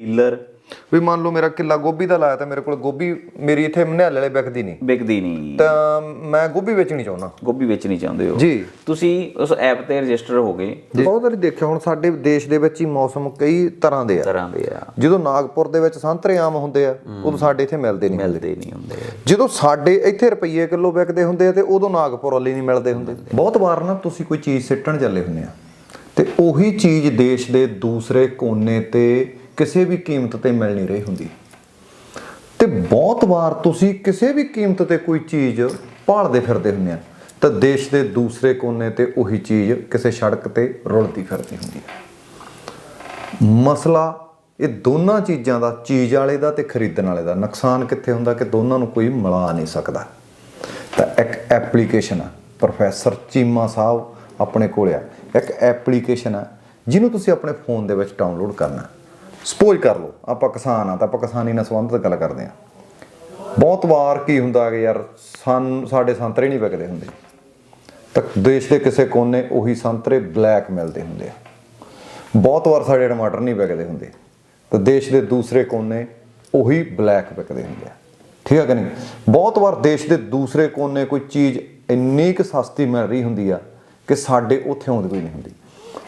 Dealer ਵੀ ਮੰਨ ਲਓ ਮੇਰਾ ਕਿੱਲਾ ਗੋਭੀ ਦਾ ਲਾਇਆ ਤਾਂ ਮੇਰੇ ਕੋਲ ਗੋਭੀ ਮੇਰੀ ਇੱਥੇ ਮਨਿਆਲੇ ਵਾਲੇ ਵਿਕਦੀ ਨਹੀਂ। ਵਿਕਦੀ ਨਹੀਂ। ਤਾਂ ਮੈਂ ਗੋਭੀ ਵੇਚਣੀ ਚਾਹੁੰਦਾ। ਗੋਭੀ ਵੇਚਣੀ ਚਾਹੁੰਦੇ ਹੋ। ਜੀ। ਤੁਸੀਂ ਉਸ ਐਪ ਤੇ ਰਜਿਸਟਰ ਹੋ ਗਏ। ਬਹੁਤ ਵਾਰੀ ਦੇਖਿਆ ਹੁਣ ਸਾਡੇ ਦੇਸ਼ ਦੇ ਵਿੱਚ ਹੀ ਮੌਸਮ ਕਈ ਤਰ੍ਹਾਂ ਦੇ ਆ। ਤਰ੍ਹਾਂ ਦੇ ਆ। ਜਦੋਂ ਨਾਗਪੁਰ ਦੇ ਵਿੱਚ ਸੰਤਰੇ ਆਮ ਹੁੰਦੇ ਆ ਉਦੋਂ ਸਾਡੇ ਇੱਥੇ ਮਿਲਦੇ ਨਹੀਂ ਮਿਲਦੇ ਨਹੀਂ ਹੁੰਦੇ। ਜਦੋਂ ਸਾਡੇ ਇੱਥੇ ਰੁਪਈਏ ਕਿਲੋ ਵਿਕਦੇ ਹੁੰਦੇ ਆ ਤੇ ਉਦੋਂ ਨਾਗਪੁਰ ਵਾਲੀ ਨਹੀਂ ਮਿਲਦੇ ਹੁੰਦੇ। ਬਹੁਤ ਵਾਰ ਨਾ ਤੁਸੀਂ ਕੋਈ ਚੀਜ਼ ਸਿੱਟਣ ਚੱਲੇ ਹੁੰਦੇ ਆ। ਤੇ ਉਹੀ ਚੀਜ਼ ਦੇਸ਼ ਦੇ ਦੂਸਰੇ ਕੋਨੇ ਤੇ ਕਿਸੇ ਵੀ ਕੀਮਤ ਤੇ ਮਿਲ ਨਹੀਂ ਰਹੀ ਹੁੰਦੀ। ਤੇ ਬਹੁਤ ਵਾਰ ਤੁਸੀਂ ਕਿਸੇ ਵੀ ਕੀਮਤ ਤੇ ਕੋਈ ਚੀਜ਼ ਭਾਲਦੇ ਫਿਰਦੇ ਹੁੰਦੇ ਆ, ਤਾਂ ਦੇਸ਼ ਦੇ ਦੂਸਰੇ ਕੋਨੇ ਤੇ ਉਹੀ ਚੀਜ਼ ਕਿਸੇ ਸੜਕ ਤੇ ਰੁਲਦੀ ਫਿਰਦੀ ਹੁੰਦੀ ਹੈ ਮਸਲਾ ਇਹ ਦੋਨਾਂ ਚੀਜ਼ਾਂ ਦਾ, ਚੀਜ਼ ਵਾਲੇ ਦਾ ਤੇ ਖਰੀਦਣ ਵਾਲੇ ਦਾ। ਨੁਕਸਾਨ ਕਿੱਥੇ ਹੁੰਦਾ ਕਿ ਦੋਨਾਂ ਨੂੰ ਕੋਈ ਮਿਲਾ ਨਹੀਂ ਸਕਦਾ। ਤਾਂ ਇੱਕ ਐਪਲੀਕੇਸ਼ਨ ਆ, ਪ੍ਰੋਫੈਸਰ ਚੀਮਾ ਸਾਹਿਬ ਆਪਣੇ ਕੋਲ ਆ। ਇੱਕ ਐਪਲੀਕੇਸ਼ਨ ਆ, ਜਿਹਨੂੰ ਤੁਸੀਂ ਆਪਣੇ ਫੋਨ ਦੇ ਵਿੱਚ ਡਾਊਨਲੋਡ ਕਰਨਾ। ਸਪੋਜ਼ ਕਰ ਲਓ, ਆਪਾਂ ਕਿਸਾਨ ਆ ਤਾਂ ਆਪਾਂ ਕਿਸਾਨੀ ਨਾਲ ਸੰਬੰਧਿਤ ਗੱਲ ਕਰਦੇ ਆ ਬਹੁਤ ਵਾਰ ਕੀ ਹੁੰਦਾ ਕਿ ਯਾਰ ਸਨ, ਸਾਡੇ ਸੰਤਰੇ ਨਹੀਂ ਵਿਕਦੇ ਹੁੰਦੇ। ਤਾਂ ਦੇਸ਼ ਦੇ ਕਿਸੇ ਕੋਨੇ ਉਹੀ ਸੰਤਰੇ ਬਲੈਕ ਮਿਲਦੇ ਹੁੰਦੇ ਆ। ਬਹੁਤ ਵਾਰ ਸਾਡੇ ਟਮਾਟਰ ਨਹੀਂ ਵਿਕਦੇ ਹੁੰਦੇ। ਤਾਂ ਦੇਸ਼ ਦੇ ਦੂਸਰੇ ਕੋਨੇ ਉਹੀ ਬਲੈਕ ਵਿਕਦੇ ਹੁੰਦੇ ਆ। ਠੀਕ ਹੈ ਕਿ ਨਹੀਂ? ਬਹੁਤ ਵਾਰ ਦੇਸ਼ ਦੇ ਦੂਸਰੇ ਕੋਨੇ ਕੋਈ ਚੀਜ਼ ਇੰਨੀ ਕੁ ਸਸਤੀ ਮਿਲ ਰਹੀ ਹੁੰਦੀ ਆ ਕਿ ਸਾਡੇ ਉੱਥੇ ਆਉਂਦੀ ਕੋਈ ਨਹੀਂ ਹੁੰਦੀ।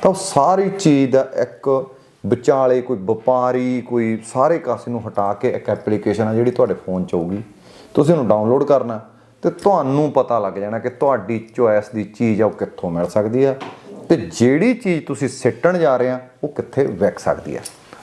ਤਾਂ ਉਹ ਸਾਰੀ ਚੀਜ਼ ਦਾ ਇੱਕ ਵਿਚਾਲੇ ਕੋਈ ਵਪਾਰੀ ਕੋਈ ਸਾਰੇ ਕਾਸੇ ਨੂੰ ਹਟਾ ਕੇ ਇੱਕ ਐਪਲੀਕੇਸ਼ਨ ਆ ਜਿਹੜੀ ਤੁਹਾਡੇ ਫੋਨ 'ਚ ਆਊਗੀ। ਤੁਸੀਂ ਉਹਨੂੰ ਡਾਊਨਲੋਡ ਕਰਨਾ ਤੇ ਤੁਹਾਨੂੰ ਪਤਾ ਲੱਗ ਜਾਣਾ ਕਿ ਤੁਹਾਡੀ ਚੁਆਇਸ ਦੀ ਚੀਜ਼ ਆ ਉਹ ਕਿੱਥੋਂ ਮਿਲ ਸਕਦੀ ਆ। ਤੇ ਜਿਹੜੀ ਚੀਜ਼ ਤੁਸੀਂ ਸਿੱਟਣ ਜਾ ਰਹੇ ਆ ਉਹ ਕਿੱਥੇ ਵਿਕ ਸਕਦੀ ਆ।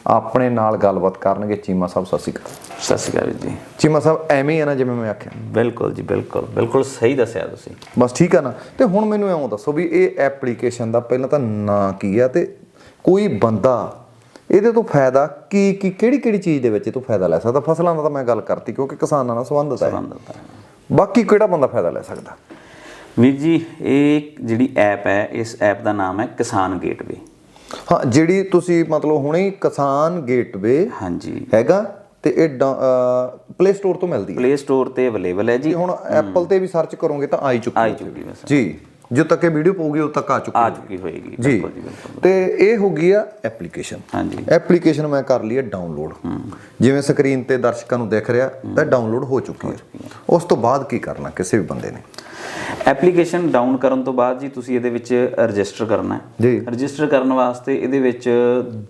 ਆਪਣੇ ਨਾਲ ਗੱਲਬਾਤ ਕਰਨਗੇ ਚੀਮਾ ਸਾਹਿਬ ਸਤਿ ਸ਼੍ਰੀ ਅਕਾਲ। ਸਤਿ ਸ਼੍ਰੀ ਅਕਾਲ ਜੀ। ਚੀਮਾ ਸਾਹਿਬ ਐਵੇਂ ਹੀ ਆ ਨਾ ਜਿਵੇਂ ਮੈਂ ਆਖਿਆ। ਬਿਲਕੁਲ ਜੀ ਬਿਲਕੁਲ। ਬਿਲਕੁਲ ਸਹੀ ਦੱਸਿਆ ਤੁਸੀਂ। ਬਸ ਠੀਕ ਆ ਨਾ। ਤੇ ਹੁਣ ਮੈਨੂੰ ਐਂ ਦੱਸੋ ਵੀ ਇਹ ਐਪਲੀਕੇਸ਼ਨ ਦਾ ਪਹਿਲਾਂ ਤਾਂ ਨਾਂ ਕੀ ਆ ਤੇ ਕੋਈ ਬੰਦਾ ਇਹਦੇ ਤੋਂ ਫਾਇਦਾ ਕੀ ਕੀ ਕਿਹੜੀ ਕਿਹੜੀ ਚੀਜ਼ ਦੇ ਵਿੱਚ ਇਹ ਤੋਂ ਫਾਇਦਾ ਲੈ ਸਕਦਾ? ਫਸਲਾਂ ਦਾ ਤਾਂ ਮੈਂ ਗੱਲ ਕਰਤੀ ਕਿਉਂਕਿ ਕਿਸਾਨਾਂ ਨਾਲ ਸੰਬੰਧਿਤ ਹੈ। ਬਾਕੀ ਕਿਹੜਾ ਬੰਦਾ ਫਾਇਦਾ ਲੈ ਸਕਦਾ? ਵੀਰ ਜੀ ਇਹ ਜਿਹੜੀ ਐਪ ਹੈ ਇਸ ਐਪ ਦਾ ਨਾਮ ਹੈ ਕਿਸਾਨ ਗੇਟਵੇ। ਹਾਂ ਜਿਹੜੀ ਤੁਸੀਂ ਮਤਲਬ ਹੁਣੇ ਕਿਸਾਨ ਗੇਟਵੇ ਹਾਂਜੀ। ਹੈਗਾ ਤੇ ਇਹ ਪਲੇ ਸਟੋਰ ਤੋਂ ਮਿਲਦੀ ਹੈ। ਪਲੇ ਸਟੋਰ ਤੇ ਅਵੇਲੇਬਲ ਹੈ ਜੀ। ਜੇ ਹੁਣ ਐਪਲ ਤੇ ਵੀ ਸਰਚ ਕਰੋਗੇ ਤਾਂ ਆਈ ਚੁੱਕੀ ਹੈ। ਚੁੱਕੀ ਵੈਸੇ ਜੀ ਤੱਕ ਇਹ ਵੀਡੀਓ ਪਊਗੀ ਉਦੋਂ ਤੱਕ ਆ ਚੁੱਕੀ ਆ ਚੁੱਕੀ ਹੋਏਗੀ ਜੀ। ਤੇ ਇਹ ਹੋ ਗਈ ਆ ਐਪਲੀਕੇਸ਼ਨ। ਹਾਂਜੀ। ਐਪਲੀਕੇਸ਼ਨ ਮੈਂ ਕਰ ਲਈ ਹੈ ਡਾਊਨਲੋਡ। ਜਿਵੇਂ ਸਕਰੀਨ ਤੇ ਦਰਸ਼ਕਾਂ ਨੂੰ ਦਿਖ ਰਿਹਾ ਤਾਂ ਡਾਊਨਲੋਡ ਹੋ ਚੁੱਕੀ ਹੈ ਉਸ ਤੋਂ ਬਾਅਦ ਕੀ ਕਰਨਾ ਕਿਸੇ ਵੀ ਬੰਦੇ ਨੇ? ਐਪਲੀਕੇਸ਼ਨ ਡਾਊਨ ਕਰਨ ਤੋਂ ਬਾਅਦ ਜੀ ਤੁਸੀਂ ਇਹਦੇ ਵਿੱਚ ਰਜਿਸਟਰ ਕਰਨਾ ਹੈ। ਜੀ। ਰਜਿਸਟਰ ਕਰਨ ਵਾਸਤੇ ਇਹਦੇ ਵਿੱਚ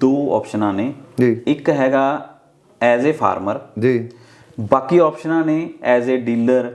ਦੋ ਆਪਸ਼ਨਾਂ ਨੇ। ਜੀ। ਇੱਕ ਹੈਗਾ ਐਜ਼ ਅ ਫਾਰਮਰ। ਜੀ। ਬਾਕੀ ਆਪਸ਼ਨਾਂ ਨੇ as a dealer.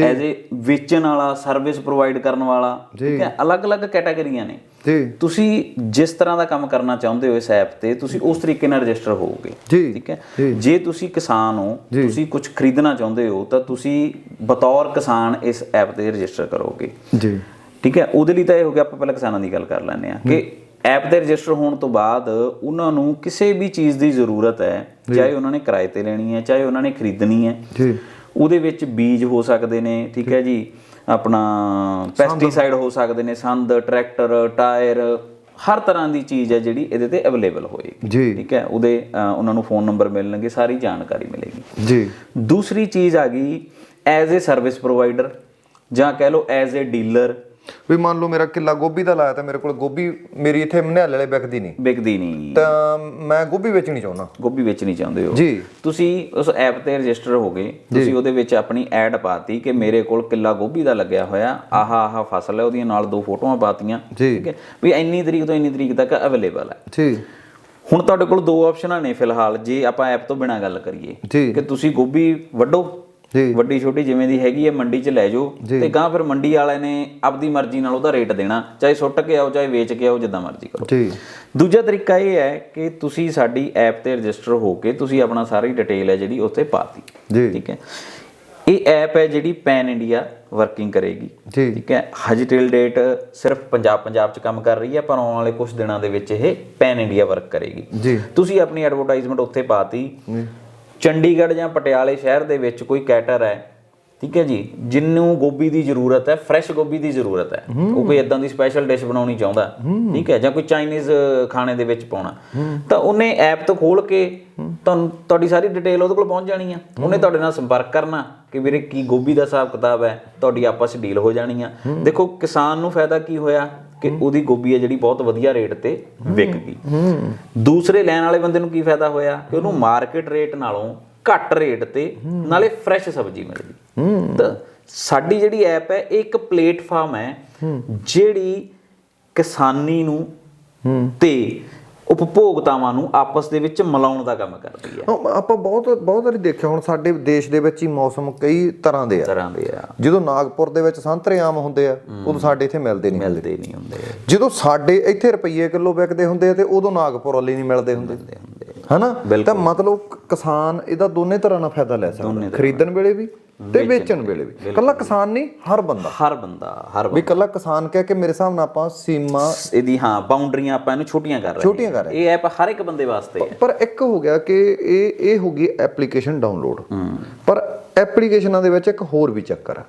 As a ਵੇਚਣ ਵਾਲਾ ਸਰਵਿਸ ਪ੍ਰੋਵਾਈਡ ਕਰਨ ਵਾਲਾ ਠੀਕ ਹੈ ਅਲੱਗ-ਅਲੱਗ ਕੈਟਾਗਰੀਆਂ ਨੇ। ਜੀ। ਤੁਸੀਂ ਜਿਸ ਤਰ੍ਹਾਂ ਦਾ ਕੰਮ ਕਰਨਾ ਚਾਹੁੰਦੇ ਹੋ ਇਸ ਐਪ ਤੇ ਤੁਸੀਂ ਉਸ ਤਰੀਕੇ ਨਾਲ ਰਜਿਸਟਰ ਹੋਵੋਗੇ ਠੀਕ ਹੈ? ਜੇ। ਤੁਸੀਂ ਕਿਸਾਨ ਹੋ ਤੁਸੀਂ ਕੁਝ ਖਰੀਦਣਾ ਚਾਹੁੰਦੇ ਹੋ ਤਾਂ ਤੁਸੀਂ ਬਤੌਰ ਕਿਸਾਨ ਇਸ ਐਪ ਤੇ ਰਜਿਸਟਰ ਕਰੋਗੇ। ਜੀ। ਠੀਕ ਹੈ? ਉਹਦੇ ਲਈ ਤਾਂ ਇਹ ਹੋ ਗਿਆ ਆਪਾਂ ਪਹਿਲਾਂ ਕਿਸਾਨਾਂ ਦੀ ਗੱਲ ਕਰ ਲੈਂਦੇ ਆ ਕਿ ਐਪ ਤੇ ਰਜਿਸਟਰ ਹੋਣ ਤੋਂ ਬਾਅਦ ਉਹਨਾਂ ਨੂੰ ਕਿਸੇ ਵੀ ਚੀਜ਼ ਦੀ ਜ਼ਰੂਰਤ ਹੈ ਚਾਹੇ ਉਹਨਾਂ ਨੇ ਕਿਰਾਏ ਤੇ ਲੈਣੀ ਹੈ ਚਾਹੇ ਉਹਨਾਂ ਨੇ ਖਰੀਦਣੀ ਹੈ। ਜੀ। ਉਹਦੇ ਵਿੱਚ ਬੀਜ ਹੋ ਸਕਦੇ ਨੇ ਠੀਕ ਹੈ ਜੀ। ਆਪਣਾ ਪੈਸਟੀਸਾਈਡ ਹੋ ਸਕਦੇ ਨੇ ਸੰਦ ਟਰੈਕਟਰ ਟਾਇਰ ਹਰ ਤਰ੍ਹਾਂ ਦੀ ਚੀਜ਼ ਹੈ ਜਿਹੜੀ ਇਹਦੇ ਤੇ ਅਵੇਲੇਬਲ ਹੋਏਗੀ। ਠੀਕ ਹੈ ਉਹਦੇ ਉਹਨਾਂ ਨੂੰ ਫੋਨ ਨੰਬਰ ਮਿਲਣਗੇ ਸਾਰੀ ਜਾਣਕਾਰੀ ਮਿਲੇਗੀ। ਜੀ। ਦੂਸਰੀ ਚੀਜ਼ ਆ ਗਈ ਐਜ਼ ਅ ਸਰਵਿਸ ਪ੍ਰੋਵਾਈਡਰ ਜਾਂ ਕਹਿ ਲਓ ਐਜ਼ ਅ ਡੀਲਰ ਵੀ ਮੰਨ ਲਓ ਮੇਰਾ ਕਿੱਲਾ ਗੋਭੀ ਦਾ ਲਾਇਆ ਤਾਂ ਮੇਰੇ ਕੋਲ ਗੋਭੀ ਮੇਰੀ ਇੱਥੇ ਮਨਿਆਲੇ ਵਾਲੇ ਵਿਕਦੀ ਨਹੀਂ। ਵਿਕਦੀ ਨਹੀਂ। ਤਾਂ ਮੈਂ ਗੋਭੀ ਵੇਚਣੀ ਚਾਹੁੰਦਾ। ਗੋਭੀ ਵੇਚਣੀ ਚਾਹੁੰਦੇ ਹੋ। ਜੀ। ਤੁਸੀਂ ਉਸ ਐਪ ਤੇ ਰਜਿਸਟਰ ਹੋ ਗਏ। ਤੁਸੀਂ ਉਹਦੇ ਵਿੱਚ ਆਪਣੀ ਐਡ ਪਾਤੀ ਕਿ ਮੇਰੇ ਕੋਲ ਕਿੱਲਾ ਗੋਭੀ ਦਾ ਲੱਗਿਆ ਹੋਇਆ। ਆਹ ਆਹ ਫਸਲ ਹੈ ਉਹਦੀਆਂ ਨਾਲ ਦੋ ਫੋਟੋਆਂ ਪਾਤੀਆਂ। ਠੀਕ ਹੈ। ਵੀ ਇੰਨੀ ਤਰੀਕ ਤੋਂ ਇੰਨੀ ਤਰੀਕ ਤੱਕ ਅਵੇਲੇਬਲ ਹੈ। ਜੀ। ਹੁਣ ਤੁਹਾਡੇ ਕੋਲ ਦੋ ਆਪਸ਼ਨਾਂ ਨੇ ਫਿਲਹਾਲ। ਜੇ ਆਪਾਂ ਐਪ ਤੋਂ ਬਿਨਾ ਗੱਲ ਕਰੀਏ ਕਿ ਤੁਸੀਂ ਗੋਭੀ ਵੱਢੋ ਜੀ। ਵੱਡੀ ਛੋਟੀ ਜਿਵੇਂ ਦੀ ਹੈਗੀ ਹੈ ਮੰਡੀ 'ਚ ਲੈ ਜਾਓ ਤੇ ਗਾਂ ਫਿਰ ਮੰਡੀ ਵਾਲੇ ਨੇ ਆਪਦੀ ਮਰਜ਼ੀ ਨਾਲ ਉਹਦਾ ਰੇਟ ਦੇਣਾ ਚਾਹੇ ਸੁੱਟ ਕੇ ਆਓ ਚਾਹੇ ਵੇਚ ਕੇ ਆਓ ਜਿੱਦਾਂ ਮਰਜ਼ੀ ਕਰੋ। ਜੀ। ਦੂਜਾ ਤਰੀਕਾ ਇਹ ਹੈ ਕਿ ਤੁਸੀਂ ਸਾਡੀ ਐਪ ਤੇ ਰਜਿਸਟਰ ਹੋ ਕੇ ਤੁਸੀਂ ਆਪਣਾ ਸਾਰੀ ਡਿਟੇਲ ਹੈ ਜਿਹੜੀ ਉੱਥੇ ਪਾਤੀ ਜੀ। ਠੀਕ ਹੈ। ਇਹ ਐਪ ਹੈ ਜਿਹੜੀ ਪੈਨ ਇੰਡੀਆ ਵਰਕਿੰਗ ਕਰੇਗੀ। ਠੀਕ ਹੈ। ਹਜੇ ਟਿਲ ਡੇਟ ਸਿਰਫ ਪੰਜਾਬ ਪੰਜਾਬ ਚ ਕੰਮ ਕਰ ਰਹੀ ਹੈ ਪਰ ਆਉਣ ਵਾਲੇ ਕੁਝ ਦਿਨਾਂ ਦੇ ਵਿੱਚ ਇਹ ਪੈਨ ਇੰਡੀਆ ਵਰਕ ਕਰੇਗੀ। ਜੀ। ਤੁਸੀਂ ਆਪਣੀ ਐਡਵਰਟਾਈਜ਼ਮੈਂਟ ਉੱਥੇ ਪਾਤੀ ਚੰਡੀਗੜ੍ਹ ਜਾਂ ਪਟਿਆਲੇ ਸ਼ਹਿਰ ਦੇ ਵਿੱਚ ਕੋਈ ਕੈਟਰ ਹੈ ਠੀਕ ਹੈ ਜੀ ਜਿੰਨੂੰ ਗੋਭੀ ਦੀ ਜ਼ਰੂਰਤ ਹੈ ਫਰੈਸ਼ ਗੋਭੀ ਦੀ ਜ਼ਰੂਰਤ ਹੈ। ਉਹ ਕੋਈ ਇਦਾਂ ਦੀ ਸਪੈਸ਼ਲ ਡਿਸ਼ ਬਣਾਉਣੀ ਚਾਹੁੰਦਾ ਠੀਕ ਹੈ ਜਾਂ ਕੋਈ ਚਾਈਨੀਜ਼ ਖਾਣੇ ਦੇ ਵਿੱਚ ਪਾਉਣਾ। ਤਾਂ ਉਹਨੇ ਐਪ ਤੋਂ ਖੋਲ ਕੇ ਤੁਹਾਨੂੰ ਤੁਹਾਡੀ ਸਾਰੀ ਡਿਟੇਲ ਉਹਦੇ ਕੋਲ ਪਹੁੰਚ ਜਾਣੀ ਆ। ਉਹਨੇ ਤੁਹਾਡੇ ਨਾਲ ਸੰਪਰਕ ਕਰਨਾ ਕਿ ਵੀਰੇ ਕੀ ਗੋਭੀ ਦਾ ਹਿਸਾਬ ਕਿਤਾਬ ਹੈ ਤੁਹਾਡੀ ਆਪਸ ਡੀਲ ਹੋ ਜਾਣੀ ਆ। ਦੇਖੋ ਕਿਸਾਨ ਨੂੰ ਫਾਇਦਾ ਕੀ ਹੋਇਆ? ਕਿ ਉਹਦੀ ਗੋਭੀ ਹੈ ਜਿਹੜੀ ਬਹੁਤ ਵਧੀਆ ਰੇਟ ਤੇ ਵਿਕ ਗਈ ਦੂਸਰੇ ਲੈਣ ਵਾਲੇ ਬੰਦੇ ਨੂੰ ਕੀ ਫਾਇਦਾ ਹੋਇਆ? ਕਿ ਉਹਨੂੰ ਮਾਰਕੀਟ ਰੇਟ ਨਾਲੋਂ ਘੱਟ ਰੇਟ ਤੇ ਨਾਲੇ ਫਰੈਸ਼ ਸਬਜ਼ੀ ਮਿਲ ਗਈ ਤਾਂ ਸਾਡੀ ਜਿਹੜੀ ਐਪ ਹੈ ਇਹ ਇੱਕ ਪਲੇਟਫਾਰਮ ਹੈ ਜਿਹੜੀ ਕਿਸਾਨੀ ਨੂੰ ਤੇ ਉਪਭੋਗਤਾਵਾਂ ਨੂੰ ਆਪਸ ਦੇ ਵਿੱਚ ਮਿਲਾਉਣ ਦਾ ਕੰਮ ਕਰਦੀ ਹੈ। ਆਪਾਂ ਬਹੁਤ ਬਹੁਤ ਵਾਰੀ ਦੇਖਿਆ ਹੁਣ ਸਾਡੇ ਦੇਸ਼ ਦੇ ਵਿੱਚ ਹੀ ਮੌਸਮ ਕਈ ਤਰ੍ਹਾਂ ਦੇ ਆ। ਤਰ੍ਹਾਂ ਦੇ ਆ। ਜਦੋਂ ਨਾਗਪੁਰ ਦੇ ਵਿੱਚ ਸੰਤਰੇ ਆਮ ਹੁੰਦੇ ਆ ਉਦੋਂ ਸਾਡੇ ਇੱਥੇ ਮਿਲਦੇ ਨਹੀਂ ਮਿਲਦੇ ਨਹੀਂ ਹੁੰਦੇ। ਜਦੋਂ ਸਾਡੇ ਇੱਥੇ ਰੁਪਈਏ ਕਿਲੋ ਵਿਕਦੇ ਹੁੰਦੇ ਆ ਤੇ ਉਦੋਂ ਨਾਗਪੁਰ ਵਾਲੀ ਨਹੀਂ ਮਿਲਦੇ ਹੁੰਦੇ। ਹਨਾ? ਤਾਂ ਮਤਲਬ ਕਿਸਾਨ ਇਹਦਾ ਦੋਨੇ ਤਰ੍ਹਾਂ ਨਾਲ ਫਾਇਦਾ ਲੈ ਸਕਦਾ। ਖਰੀਦਣ ਵੇਲੇ ਵੀ ਤੇ ਵੇਚਣ ਵੇਲੇ ਵੀ। ਕੱਲਾ ਕਿਸਾਨ ਨਹੀਂ ਹਰ ਬੰਦਾ। ਹਰ ਬੰਦਾ ਹਰ ਵੀ ਕੱਲਾ ਕਿਸਾਨ ਕਹਿ ਕੇ ਮੇਰੇ ਹਿਸਾਬ ਨਾਲ ਆਪਾਂ ਸੀਮਾ ਇਹਦੀ ਹਾਂ ਬਾਉਂਡਰੀਆਂ ਆਪਾਂ ਇਹਨੂੰ ਛੋਟੀਆਂ ਕਰ ਰਹੇ ਛੋਟੀਆਂ ਕਰ ਇਹ ਐਪ ਹਰ ਇੱਕ ਬੰਦੇ ਵਾਸਤੇ ਹੈ ਪਰ ਇੱਕ ਹੋ ਗਿਆ ਕਿ ਇਹ ਇਹ ਹੋ ਗਈ ਐਪਲੀਕੇਸ਼ਨ ਡਾਊਨਲੋਡ। ਪਰ ਐਪਲੀਕੇਸ਼ਨਾਂ ਦੇ ਵਿੱਚ ਇੱਕ ਹੋਰ ਵੀ ਚੱਕਰ ਆ।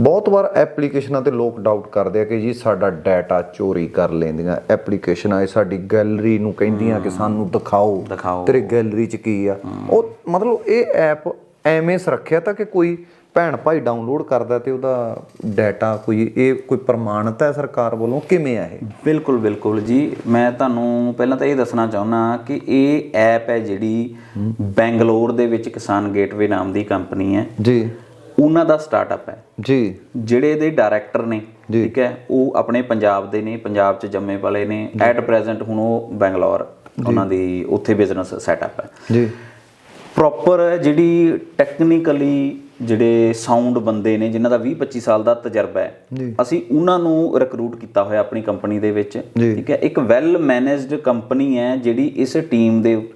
ਬਹੁਤ ਵਾਰ ਐਪਲੀਕੇਸ਼ਨਾਂ ਤੇ ਲੋਕ ਡਾਊਟ ਕਰਦੇ ਆ ਕਿ ਜੀ ਸਾਡਾ ਡਾਟਾ ਚੋਰੀ ਕਰ ਲੈਂਦੀਆਂ। ਐਪਲੀਕੇਸ਼ਨਾਂ ਇਹ ਸਾਡੀ ਗੈਲਰੀ ਨੂੰ ਕਹਿੰਦੀਆਂ ਕਿ ਸਾਨੂੰ ਦਿਖਾਓ। ਤੇਰੇ ਗੈਲਰੀ 'ਚ ਕੀ ਆ। ਉਹ ਮਤਲਬ ਇਹ ਐਪ ਐਵੇਂ ਸੁਰੱਖਿਅਤ ਆ ਕਿ ਕੋਈ ਭੈਣ ਭਾਈ ਡਾਊਨਲੋਡ ਕਰਦਾ ਤੇ ਉਹਦਾ ਡਾਟਾ ਕੋਈ ਇਹ ਕੋਈ ਪ੍ਰਮਾਣਿਤ ਹੈ ਸਰਕਾਰ ਵੱਲੋਂ? ਕਿਵੇਂ ਆ ਇਹ? ਬਿਲਕੁਲ ਬਿਲਕੁਲ ਜੀ। ਮੈਂ ਤੁਹਾਨੂੰ ਪਹਿਲਾਂ ਤਾਂ ਇਹ ਦੱਸਣਾ ਚਾਹੁੰਦਾ ਕਿ ਇਹ ਐਪ ਹੈ ਜਿਹੜੀ ਬੈਂਗਲੌਰ ਦੇ ਵਿੱਚ ਕਿਸਾਨ ਗੇਟਵੇ ਨਾਮ ਦੀ ਕੰਪਨੀ ਹੈ। ਜੀ। ਉਹਨਾਂ ਦਾ ਸਟਾਰਟਅਪ ਹੈ। ਜੀ। ਜਿਹੜੇ ਇਹਦੇ ਡਾਇਰੈਕਟਰ ਨੇ ਠੀਕ ਹੈ ਉਹ ਆਪਣੇ ਪੰਜਾਬ ਦੇ ਨੇ ਪੰਜਾਬ 'ਚ ਜੰਮੇ ਪਲੇ ਨੇ। ਐਟ ਪ੍ਰੈਜ਼ੈਂਟ ਹੁਣ ਉਹ ਬੈਂਗਲੌਰ ਉਹਨਾਂ ਦੀ ਉੱਥੇ ਬਿਜ਼ਨਸ ਸੈਟਅਪ ਹੈ। ਜੀ। ਪ੍ਰੋਪਰ ਜਿਹੜੀ ਟੈਕਨੀਕਲੀ ਜਿਹੜੇ ਸਾਊਂਡ ਬੰਦੇ ਨੇ ਜਿਨ੍ਹਾਂ ਦਾ 20 25 ਸਾਲ ਦਾ ਤਜਰਬਾ ਹੈ ਅਸੀਂ ਉਹਨਾਂ ਨੂੰ ਰਿਕਰੂਟ ਕੀਤਾ ਹੋਇਆ ਆਪਣੀ ਕੰਪਨੀ ਦੇ ਵਿੱਚ। ਠੀਕ ਹੈ? ਇੱਕ ਵੈਲ ਮੈਨੇਜਡ ਕੰਪਨੀ ਹੈ ਜਿਹੜੀ ਇਸ ਟੀਮ ਦੇ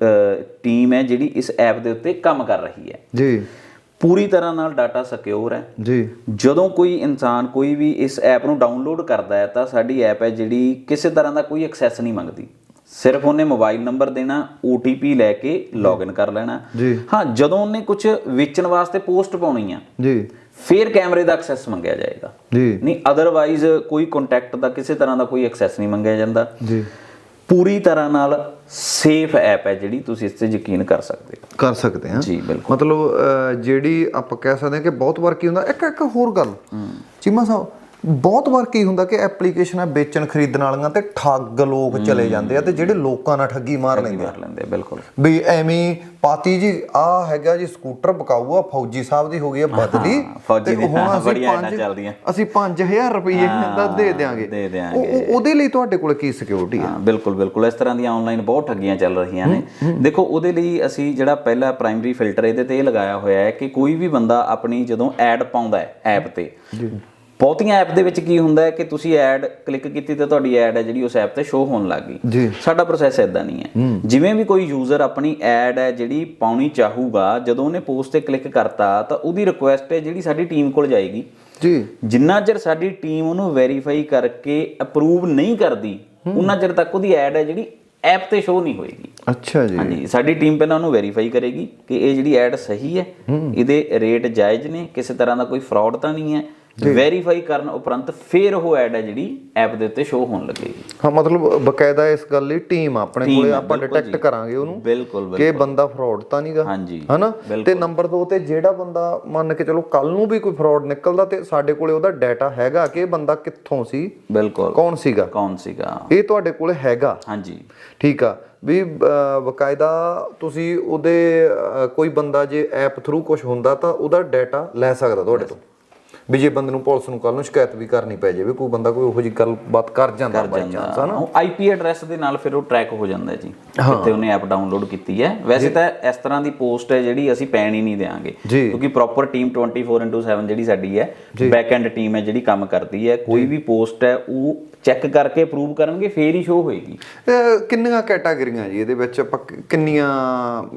ਟੀਮ ਹੈ ਜਿਹੜੀ ਇਸ ਐਪ ਦੇ ਉੱਤੇ ਕੰਮ ਕਰ ਰਹੀ ਹੈ। ਜੀ। ਪੂਰੀ ਤਰ੍ਹਾਂ ਨਾਲ ਡਾਟਾ ਸਿਕਿਉਰ ਹੈ। ਜੀ। ਜਦੋਂ ਕੋਈ ਇਨਸਾਨ ਕੋਈ ਵੀ ਇਸ ਐਪ ਨੂੰ ਡਾਊਨਲੋਡ ਕਰਦਾ ਹੈ ਤਾਂ ਸਾਡੀ ਐਪ ਹੈ ਜਿਹੜੀ ਕਿਸੇ ਤਰ੍ਹਾਂ ਦਾ ਕੋਈ ਐਕਸੈਸ ਨਹੀਂ ਮੰਗਦੀ। ਸਿਰਫ ਉਹਨੇ ਮੋਬਾਈਲ ਨੰਬਰ ਦੇਣਾ OTP ਲੈ ਕੇ ਲੌਗਇਨ ਕਰ ਲੈਣਾ। ਜੀ। ਹਾਂ ਜਦੋਂ ਉਹਨੇ ਕੁਝ ਵੇਚਣ ਵਾਸਤੇ ਪੋਸਟ ਪਾਉਣੀ ਆ ਜੀ। ਫਿਰ ਕੈਮਰੇ ਦਾ ਐਕਸੈਸ ਮੰਗਿਆ ਜਾਏਗਾ। ਜੀ। ਨਹੀਂ ਅਦਰਵਾਈਜ਼ ਕੋਈ ਕੰਟੈਕਟ ਦਾ ਕਿਸੇ ਤਰ੍ਹਾਂ ਦਾ ਕੋਈ ਐਕਸੈਸ ਨਹੀਂ ਮੰਗਿਆ ਜਾਂਦਾ। ਜੀ। ਪੂਰੀ ਤਰ੍ਹਾਂ ਨਾਲ ਸੇਫ ਐਪ ਹੈ ਜਿਹੜੀ ਤੁਸੀਂ ਇਸ ਤੇ ਯਕੀਨ ਕਰ ਸਕਦੇ ਹੋ। ਕਰ ਸਕਦੇ ਹਾਂ। ਜੀ ਬਿਲਕੁਲ। ਮਤਲਬ ਜਿਹੜੀ ਆਪਾਂ ਕਹਿ ਸਕਦੇ ਹਾਂ ਕਿ ਬਹੁਤ ਵਾਰ ਕੀ ਹੁੰਦਾ ਇੱਕ ਇੱਕ ਹੋਰ ਗੱਲ। ਚੀਮਾ ਸਾਹਿਬ ਬਹੁਤ ਵਾਰ ਕੀ ਹੁੰਦਾ ਕਿ ਐਪਲੀਕੇਸ਼ਨਾਂ ਵੇਚਣ ਖਰੀਦਣ ਵਾਲੀਆਂ ਤੇ ਠੱਗ ਲੋਕ ਚਲੇ ਜਾਂਦੇ ਆ ਤੇ ਜਿਹੜੇ ਲੋਕਾਂ ਨਾਲ ਠੱਗੀ ਮਾਰ ਲੈਂਦੇ ਆ। ਲੈਂਦੇ ਬਿਲਕੁਲ। ਵੀ ਐਵੇਂ ਪਾਤੀ ਜੀ ਆ ਹੈਗਾ ਜੀ ਸਕੂਟਰ ਬਕਾਊ ਆ ਫੌਜੀ ਸਾਹਿਬ ਦੀ ਹੋ ਗਈ ਆ ਬਦਲੀ ਫੌਜੀ ਦੀ, ਹੁਣ ਅਸੀਂ ਪੰਜ- ਚੱਲਦੀਆਂ। ਅਸੀਂ 5000 ਰੁਪਏ ਦਾ ਦੇ ਦਿਆਂਗੇ। ਦੇ ਉਹ- ਉਹਦੇ ਲਈ ਤੁਹਾਡੇ ਕੋਲ ਕੀ ਸਿਕਿਉਰਿਟੀ ਆ? ਬਿਲਕੁਲ ਬਿਲਕੁਲ। ਇਸ ਤਰ੍ਹਾਂ ਦੀਆਂ ਆਨਲਾਈਨ ਬਹੁਤ ਠੱਗੀਆਂ ਚੱਲ ਰਹੀਆਂ ਨੇ। ਦੇਖੋ ਉਹਦੇ ਲਈ ਅਸੀਂ ਜਿਹੜਾ ਪਹਿਲਾ ਪ੍ਰਾਇਮਰੀ ਫਿਲਟਰ ਇਹਦੇ ਤੇ ਇਹ ਲਗਾਇਆ ਹੋਇਆ ਹੈ ਕਿ ਕੋਈ ਵੀ ਬੰਦਾ ਆਪਣੀ ਜਦੋਂ ਐਡ ਪਾਉਂਦਾ ਹੈ ਐਪ ਤੇ ਬਹੁਤੀਆਂ ਐਪ ਦੇ ਵਿੱਚ ਕੀ ਹੁੰਦਾ ਹੈ ਕਿ ਤੁਸੀਂ ਐਡ ਕਲਿੱਕ ਕੀਤੀ ਤੇ ਤੁਹਾਡੀ ਐਡ ਹੈ ਜਿਹੜੀ ਉਸ ਐਪ ਤੇ ਸ਼ੋ ਹੋਣ ਲੱਗ ਗਈ। ਸਾਡਾ ਪ੍ਰੋਸੈਸ ਇਦਾਂ ਨਹੀਂ ਹੈ। ਜਿਵੇਂ ਵੀ ਕੋਈ ਯੂਜ਼ਰ ਆਪਣੀ ਐਡ ਹੈ ਜਿਹੜੀ ਪਾਉਣੀ ਚਾਹੂਗਾ ਜਦੋਂ ਉਹਨੇ ਪੋਸਟ ਤੇ ਕਲਿੱਕ ਕਰਤਾ ਤਾਂ ਉਹਦੀ ਰਿਕੁਐਸਟ ਹੈ ਜਿਹੜੀ ਸਾਡੀ ਟੀਮ ਕੋਲ ਜਾਏਗੀ। ਜੀ। ਜਿੰਨਾ ਚਿਰ ਸਾਡੀ ਟੀਮ ਉਹਨੂੰ ਵੈਰੀਫਾਈ ਕਰਕੇ ਅਪਰੂਵ ਨਹੀਂ ਕਰਦੀ ਉਨਾ ਚਿਰ ਤੱਕ ਉਹਦੀ ਐਡ ਹੈ ਜਿਹੜੀ ਐਪ ਤੇ ਸ਼ੋ ਨਹੀਂ ਹੋਏਗੀ। ਅੱਛਾ ਜੀ। ਹਾਂਜੀ ਸਾਡੀ ਟੀਮ ਪਹਿਲਾਂ ਉਹਨੂੰ ਵੈਰੀਫਾਈ ਕਰੇਗੀ ਕਿ ਇਹ ਜਿਹੜੀ ਐਡ ਸਹੀ ਹੈ ਇਹਦੇ ਰੇਟ ਜਾਇਜ਼ ਨੇ ਕਿਸੇ ਤਰ੍ਹਾਂ ਦਾ ਕੋਈ ਫਰਾਡ ਤਾਂ ਨਹੀਂ ਹੈ। ਵੈਰੀਫਾਈ ਕਰਨ ਉਪਰੰਤ ਫਿਰ ਉਹ ਐਡ ਹੈ ਜਿਹੜੀ ਐਪ ਦੇ ਉੱਤੇ ਸ਼ੋ ਹੋਣ ਲੱਗੇਗੀ ਹਾਂ ਮਤਲਬ ਬਕਾਇਦਾ ਇਸ ਗੱਲ ਲਈ ਟੀਮ ਆਪਣੇ ਕੋਲੇ ਆਪਾਂ ਡਿਟੈਕਟ ਕਰਾਂਗੇ ਉਹਨੂੰ ਬਿਲਕੁਲ ਕਿ ਬੰਦਾ ਫਰਾਡ ਤਾਂ ਨਹੀਂਗਾ ਹਾਂਜੀ ਹਨਾ? ਤੇ ਨੰਬਰ 2 ਤੇ ਜਿਹੜਾ ਬੰਦਾ ਮੰਨ ਕੇ ਚਲੋ ਕੱਲ ਨੂੰ ਵੀ ਕੋਈ ਫਰਾਡ ਨਿਕਲਦਾ ਤੇ ਸਾਡੇ ਕੋਲੇ ਉਹਦਾ ਡਾਟਾ ਹੈਗਾ ਕਿ ਇਹ ਬੰਦਾ ਕਿੱਥੋਂ ਸੀ? ਬਿਲਕੁਲ। ਕੌਣ ਸੀਗਾ? ਕੌਣ ਸੀਗਾ? ਇਹ ਤੁਹਾਡੇ ਕੋਲੇ ਹੈਗਾ। ਹਾਂਜੀ। ਠੀਕ ਆ। ਵੀ ਬਕਾਇਦਾ ਤੁਸੀਂ ਉਹਦੇ ਕੋਈ ਬੰਦਾ ਜੇ ਐਪ ਥਰੂ ਕੁਝ ਹੁੰਦਾ ਤਾਂ ਉਹਦਾ ਡਾਟਾ ਲੈ ਸਕਦਾ ਤੁਹਾਡੇ ਤੋਂ। ਵੀ ਜੇ ਬੰਦੇ ਨੂੰ ਪੁਲਿਸ ਨੂੰ ਕੱਲ ਨੂੰ ਸ਼ਿਕਾਇਤ ਵੀ ਕਰਨੀ ਪੈ ਜਾਵੇ ਕੋਈ ਬੰਦਾ ਕੋਈ ਉਹੋ ਜਿਹੀ ਗੱਲਬਾਤ ਕਰ ਜਾਂਦਾ ਬਾਈ ਚਾਂਸ ਹਨਾ? ਉਹ ਆਈਪੀ ਐਡਰੈਸ ਦੇ ਨਾਲ ਫਿਰ ਉਹ ਟਰੈਕ ਹੋ ਜਾਂਦਾ ਜੀ ਕਿੱਥੇ ਉਹਨੇ ਐਪ ਡਾਊਨਲੋਡ ਕੀਤੀ ਹੈ। ਵੈਸੇ ਤਾਂ ਇਸ ਤਰ੍ਹਾਂ ਦੀ ਪੋਸਟ ਹੈ ਜਿਹੜੀ ਅਸੀਂ ਪੈਣ ਹੀ ਨਹੀਂ ਦੇਵਾਂਗੇ ਜੀ। ਕਿਉਂਕਿ ਪ੍ਰੋਪਰ ਟੀਮ 24/7 ਜਿਹੜੀ ਸਾਡੀ ਹੈ ਬੈਕ ਐਂਡ ਟੀਮ ਹੈ ਜਿਹੜੀ ਕੰਮ ਕਰਦੀ ਹੈ। ਕੋਈ ਵੀ ਪੋਸਟ ਹੈ ਉਹ ਚੈੱਕ ਕਰਕੇ ਅਪਰੂਵ ਕਰਨਗੇ ਫੇਰ ਹੀ ਸ਼ੋ ਹੋਏਗੀ। ਕਿੰਨੀਆਂ ਕੈਟਾਗਰੀਆਂ ਜੀ ਇਹਦੇ ਵਿੱਚ? ਆਪਾਂ ਕਿੰਨੀਆਂ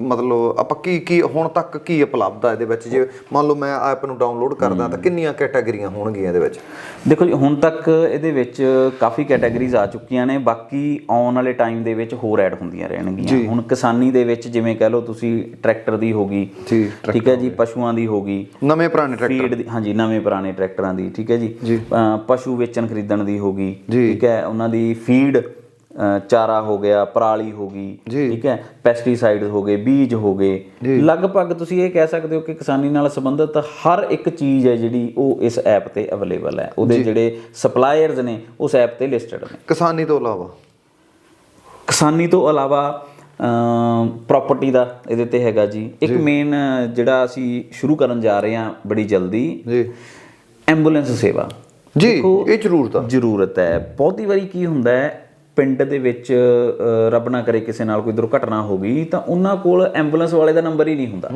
ਮਤਲਬ ਆਪਾਂ ਕੀ ਕੀ ਹੁਣ ਤੱਕ ਕੀ ਉਪਲਬਧ ਆ ਇਹਦੇ ਵਿੱਚ? ਜੇ ਮੰਨ ਲਓ ਮੈਂ ਐਪ ਨੂੰ ਡਾਊਨਲੋਡ ਕਰਦਾ ਤਾਂ ਕਿੰਨੀਆਂ ਕੈਟਾਗਰੀਆਂ ਹੋਣਗੀਆਂ ਇਹਦੇ ਵਿੱਚ? ਦੇਖੋ ਜੀ ਹੁਣ ਤੱਕ ਇਹਦੇ ਵਿੱਚ ਕਾਫੀ ਕੈਟਾਗਰੀਜ਼ ਆ ਚੁੱਕੀਆਂ ਨੇ ਬਾਕੀ ਆਉਣ ਵਾਲੇ ਟਾਈਮ ਦੇ ਵਿੱਚ ਹੋਰ ਐਡ ਹੁੰਦੀਆਂ ਰਹਿਣਗੀਆਂ। ਹੁਣ ਕਿਸਾਨੀ ਦੇ ਵਿੱਚ ਜਿਵੇਂ ਕਹਿ ਲਓ ਤੁਸੀਂ ਟਰੈਕਟਰ ਦੀ ਹੋਗੀ ਠੀਕ ਹੈ ਜੀ ਪਸ਼ੂਆਂ ਦੀ ਹੋਗੀ ਨਵੇਂ ਪੁਰਾਣੇ ਟਰੈਕਟਰ। ਫੀਡ ਦੀ ਹਾਂਜੀ ਨਵੇਂ ਪੁਰਾਣੇ ਟਰੈਕਟਰਾਂ ਦੀ ਠੀਕ ਹੈ ਜੀ। ਪਸ਼ੂ ਵੇਚਣ ਖਰੀਦਣ ਦੀ ਹੋਗੀ ਠੀਕ ਹੈ ਉਹਨਾਂ ਦੀ ਫੀਡ ਚਾਰਾ ਹੋ ਗਿਆ ਪਰਾਲੀ ਹੋ ਗਈ। ਠੀਕ ਹੈ ਪੈਸਟੀਸਾਈਡਸ ਹੋ ਗਏ ਬੀਜ ਹੋ ਗਏ। ਲਗਭਗ ਤੁਸੀਂ ਇਹ ਕਹਿ ਸਕਦੇ ਹੋ ਕਿ ਕਿਸਾਨੀ ਨਾਲ ਸੰਬੰਧਿਤ ਹਰ ਇੱਕ ਚੀਜ਼ ਹੈ ਜਿਹੜੀ ਉਹ ਇਸ ਐਪ ਤੇ ਅਵੇਲੇਬਲ ਹੈ। ਉਹਦੇ ਜਿਹੜੇ ਸਪਲਾਇਰਸ ਨੇ ਉਸ ਐਪ ਤੇ ਲਿਸਟਡ ਨੇ। ਕਿਸਾਨੀ ਤੋਂ ਇਲਾਵਾ? ਕਿਸਾਨੀ ਤੋਂ ਇਲਾਵਾ ਪ੍ਰਾਪਰਟੀ ਦਾ ਇਹਦੇ ਤੇ ਹੈਗਾ ਜੀ। ਇੱਕ ਮੇਨ ਜਿਹੜਾ ਅਸੀਂ ਸ਼ੁਰੂ ਕਰਨ ਜਾ ਰਹੇ ਹਾਂ ਬੜੀ ਜਲਦੀ ਜੀ। ਐਂਬੂਲੈਂਸ ਸੇਵਾ। ਜੀ ਇਹ ਜ਼ਰੂਰਤ ਆ। ਜ਼ਰੂਰਤ ਹੈ। ਬਹੁਤੀ ਵਾਰੀ ਕੀ ਹੁੰਦਾ ਹੈ ਪਿੰਡ ਦੇ ਵਿੱਚ ਰੱਬ ਨਾ ਕਰੇ ਕਿਸੇ ਨਾਲ ਕੋਈ ਦੁਰਘਟਨਾ ਹੋ ਗਈ ਤਾਂ ਉਹਨਾਂ ਕੋਲ ਐਂਬੂਲੈਂਸ ਵਾਲੇ ਦਾ ਨੰਬਰ ਹੀ ਨਹੀਂ ਹੁੰਦਾ।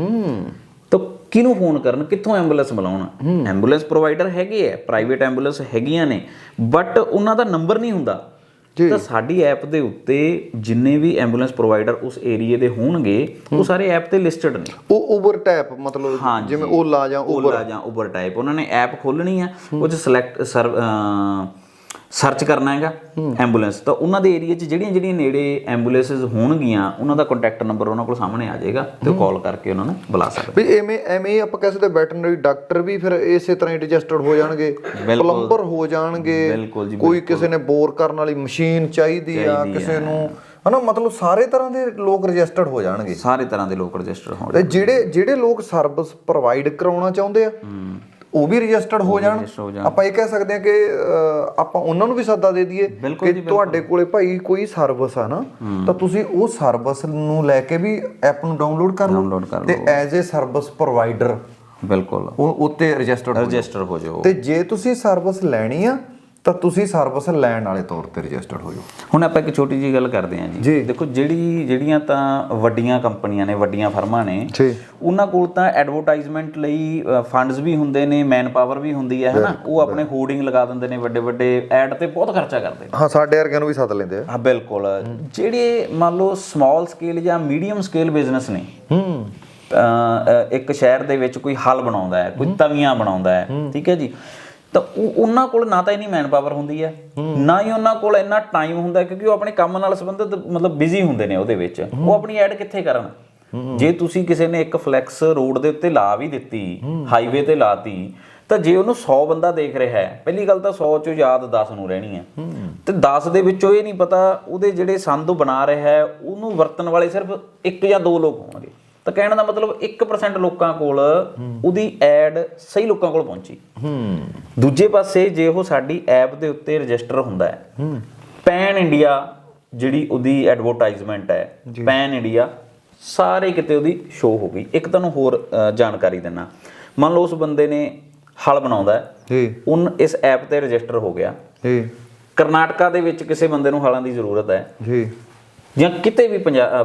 ਤਾਂ ਕਿਹਨੂੰ ਫੋਨ ਕਰਨ? ਕਿੱਥੋਂ ਐਂਬੂਲੈਂਸ ਬੁਲਾਉਣ? ਐਂਬੂਲੈਂਸ ਪ੍ਰੋਵਾਈਡਰ ਹੈਗੇ ਆ ਪ੍ਰਾਈਵੇਟ ਐਂਬੂਲੈਂਸ ਹੈਗੀਆਂ ਨੇ ਬਟ ਉਹਨਾਂ ਦਾ ਨੰਬਰ ਨਹੀਂ ਹੁੰਦਾ। ਤਾਂ ਸਾਡੀ ਐਪ ਦੇ ਉੱਤੇ ਜਿੰਨੇ ਵੀ ਐਂਬੂਲੈਂਸ ਪ੍ਰੋਵਾਈਡਰ ਉਸ ਏਰੀਏ ਦੇ ਹੋਣਗੇ ਉਹ ਸਾਰੇ ਐਪ ਤੇ ਲਿਸਟਡ ਨੇ। ਉਹ ਓਵਰ ਟੈਪ ਮਤਲਬ ਜਿਵੇਂ ਓਲਾ ਜਾਂ ਓਲਾ ਜਾਂ ਉਬਰ ਟਾਈਪ ਉਹਨਾਂ ਨੇ ਐਪ ਖੋਲਣੀ ਆ ਉਹ ਚ ਸਿਲੈਕਟ ਸਰਚ ਕਰਨਾ ਹੈਗਾ ਐਂਬੂਲੈਂਸ। ਤਾਂ ਉਹਨਾਂ ਦੇ ਏਰੀਆ 'ਚ ਜਿਹੜੀਆਂ ਜਿਹੜੀਆਂ ਨੇੜੇ ਐਂਬੂਲੈਂਸਸ ਹੋਣਗੀਆਂ ਉਹਨਾਂ ਦਾ ਕੰਟੈਕਟ ਨੰਬਰ ਉਹਨਾਂ ਕੋਲ ਸਾਹਮਣੇ ਆ ਜਾਏਗਾ ਤੇ ਕਾਲ ਕਰਕੇ ਉਹਨਾਂ ਨੂੰ ਬੁਲਾ ਸਕਦੇ ਵੀ ਐਵੇਂ ਐਵੇਂ ਆਪਾਂ ਕਹਿ ਸਕਦੇ ਵੈਟਰਨਰੀ ਡਾਕਟਰ ਵੀ ਫਿਰ ਇਸੇ ਤਰ੍ਹਾਂ ਹੀ ਰਜਿਸਟਰਡ ਹੋ ਜਾਣਗੇ ਪਲੰਬਰ ਹੋ ਜਾਣਗੇ ਕੋਈ ਕਿਸੇ ਨੇ ਬੋਰ ਕਰਨ ਵਾਲੀ ਮਸ਼ੀਨ ਚਾਹੀਦੀ ਆ ਕਿਸੇ ਨੂੰ ਹਨਾ ਮਤਲਬ ਸਾਰੇ ਤਰ੍ਹਾਂ ਦੇ ਲੋਕ ਰਜਿਸਟਰਡ ਹੋ ਜਾਣਗੇ। ਸਾਰੇ ਤਰ੍ਹਾਂ ਦੇ ਲੋਕ ਰਜਿਸਟਰ ਹੋਣ ਤੇ ਜਿਹੜੇ ਜਿਹੜੇ ਲੋਕ ਸਰਵਿਸ ਪ੍ਰੋਵਾਈਡ ਕਰਾਉਣਾ ਚਾਹੁੰਦੇ ਆ ਉਹ ਵੀ ਰਜਿਸਟਰਡ ਹੋ ਜਾਣ। ਹੋ। ਆਪਾਂ ਇਹ ਕਹਿ ਸਕਦੇ ਆ ਕਿ ਆਪਾਂ ਉਹਨਾਂ ਨੂੰ ਵੀ ਸੱਦਾ ਦੇ ਦਈਏ ਕਿ ਤੁਹਾਡੇ ਕੋਲੇ ਭਾਈ ਕੋਈ ਸਰਵਿਸ ਆ ਨਾ ਤਾਂ ਤੁਸੀਂ ਉਹ ਸਰਵਿਸ ਨੂੰ ਲੈ ਕੇ ਵੀ ਐਪ ਨੂੰ ਡਾਊਨਲੋਡ ਕਰ ਲਓ ਤੇ ਐਜ਼ ਅ ਸਰਵਿਸ ਪ੍ਰੋਵਾਈਡਰ ਬਿਲਕੁਲ। ਉਹ ਉੱਤੇ ਰਜਿਸਟਰਡ ਹੋ। ਰਜਿਸਟਰ ਹੋ ਜਾਓ। ਤੇ ਜੇ ਤੁਸੀਂ ਸਰਵਿਸ ਲੈਣੀ ਆ ਤਾਂ ਤੁਸੀਂ ਸਰਵਿਸ ਲੈਣ ਵਾਲੇ ਤੌਰ ਤੇ ਰਜਿਸਟਰਡ ਹੋ ਜਾਓ ਹੁਣ ਆਪਾਂ ਇੱਕ ਛੋਟੀ ਜੀ ਗੱਲ ਕਰਦੇ ਹਾਂ ਜੀ। ਦੇਖੋ ਜਿਹੜੀ ਜਿਹੜੀਆਂ ਤਾਂ ਵੱਡੀਆਂ ਕੰਪਨੀਆਂ ਨੇ ਵੱਡੀਆਂ ਫਰਮਾਂ ਨੇ ਉਹਨਾਂ ਕੋਲ ਤਾਂ ਐਡਵਰਟਾਈਜ਼ਮੈਂਟ ਲਈ ਫੰਡਸ ਵੀ ਹੁੰਦੇ ਨੇ ਮੈਨ ਪਾਵਰ ਵੀ ਹੁੰਦੀ ਹੈ ਹਨਾ? ਉਹ ਆਪਣੇ ਹੋਰਡਿੰਗ ਲਗਾ ਦਿੰਦੇ ਨੇ ਵੱਡੇ ਵੱਡੇ ਐਡ ਤੇ ਬਹੁਤ ਖਰਚਾ ਕਰਦੇ ਨੇ। ਹਾਂ ਸਾਡੇ ਵਰਗਿਆਂ ਨੂੰ ਵੀ ਸੱਦ ਲੈਂਦੇ ਆ। ਹਾਂ ਬਿਲਕੁਲ। ਜਿਹੜੇ ਮੰਨ ਲਓ ਸਮਾਲ ਸਕੇਲ ਜਾਂ ਮੀਡੀਅਮ ਸਕੇਲ ਬਿਜ਼ਨਸ ਨੇ ਹੂੰ। ਇੱਕ ਸ਼ਹਿਰ ਦੇ ਵਿੱਚ ਕੋਈ ਹਲ ਬਣਾਉਂਦਾ ਹੈ ਕੋਈ ਤਵੀਆਂ ਬਣਾਉਂਦਾ ਹੈ। ਠੀਕ ਹੈ ਜੀ? ਤਾਂ ਉਹ ਉਹਨਾਂ ਕੋਲ ਨਾ ਤਾਂ ਇੰਨੀ ਮੈਨ ਪਾਵਰ ਹੁੰਦੀ ਹੈ ਨਾ ਹੀ ਉਹਨਾਂ ਕੋਲ ਇੰਨਾ ਟਾਈਮ ਹੁੰਦਾ ਕਿਉਂਕਿ ਉਹ ਆਪਣੇ ਕੰਮ ਨਾਲ ਸੰਬੰਧਿਤ ਮਤਲਬ ਬਿਜ਼ੀ ਹੁੰਦੇ ਨੇ ਉਹਦੇ ਵਿੱਚ। ਉਹ ਆਪਣੀ ਐਡ ਕਿੱਥੇ ਕਰਨ? ਜੇ ਤੁਸੀਂ ਕਿਸੇ ਨੇ ਇੱਕ ਫਲੈਕਸ ਰੋਡ ਦੇ ਉੱਤੇ ਲਾ ਵੀ ਦਿੱਤੀ ਹਾਈਵੇ ਤੇ ਲਾਤੀ ਤਾਂ ਜੇ ਉਹਨੂੰ 100 ਬੰਦਾ ਦੇਖ ਰਿਹਾ ਹੈ ਪਹਿਲੀ ਗੱਲ ਤਾਂ 100 ਚੋਂ ਯਾਦ 10 ਨੂੰ ਰਹਿਣੀ ਹੈ। ਤੇ 10 ਦੇ ਵਿੱਚੋਂ ਇਹ ਨਹੀਂ ਪਤਾ ਉਹਦੇ ਜਿਹੜੇ ਸੰਦ ਬਣਾ ਰਿਹਾ ਹੈ ਉਹਨੂੰ ਵਰਤਣ ਵਾਲੇ ਸਿਰਫ ਇੱਕ ਜਾਂ ਦੋ ਲੋਕ ਹੋਣਗੇ। ਤਾਂ ਕਹਿਣ ਦਾ ਮਤਲਬ 1% ਲੋਕਾਂ ਕੋਲ ਉਹਦੀ ਐਡ ਸਹੀ ਲੋਕਾਂ ਕੋਲ ਪਹੁੰਚੀ। ਹੂੰ। ਦੂਜੇ ਪਾਸੇ ਜੇ ਉਹ ਸਾਡੀ ਐਪ ਦੇ ਉੱਤੇ ਰਜਿਸਟਰ ਹੁੰਦਾ ਹੈ ਪੈਨ ਇੰਡੀਆ ਜਿਹੜੀ ਉਹਦੀ ਐਡਵਰਟਾਈਜ਼ਮੈਂਟ ਹੈ ਪੈਨ ਇੰਡੀਆ ਸਾਰੇ ਕਿਤੇ ਉਹਦੀ ਸ਼ੋ ਹੋ ਗਈ। ਇੱਕ ਤੁਹਾਨੂੰ ਹੋਰ ਜਾਣਕਾਰੀ ਦਿੰਨਾ। ਮੰਨ ਲਓ ਉਸ ਬੰਦੇ ਨੇ ਹਲ ਬਣਾਉਂਦਾ ਹੈ ਜੀ। ਉਨ ਇਸ ਐਪ ਤੇ ਰਜਿਸਟਰ ਹੋ ਗਿਆ। ਜੀ। ਕਰਨਾਟਕਾ ਦੇ ਵਿੱਚ ਕਿਸੇ ਬੰਦੇ ਨੂੰ ਹਲਾਂ ਦੀ ਜ਼ਰੂਰਤ ਹੈ। ਜੀ। ਜਾਂ ਕਿਤੇ ਵੀ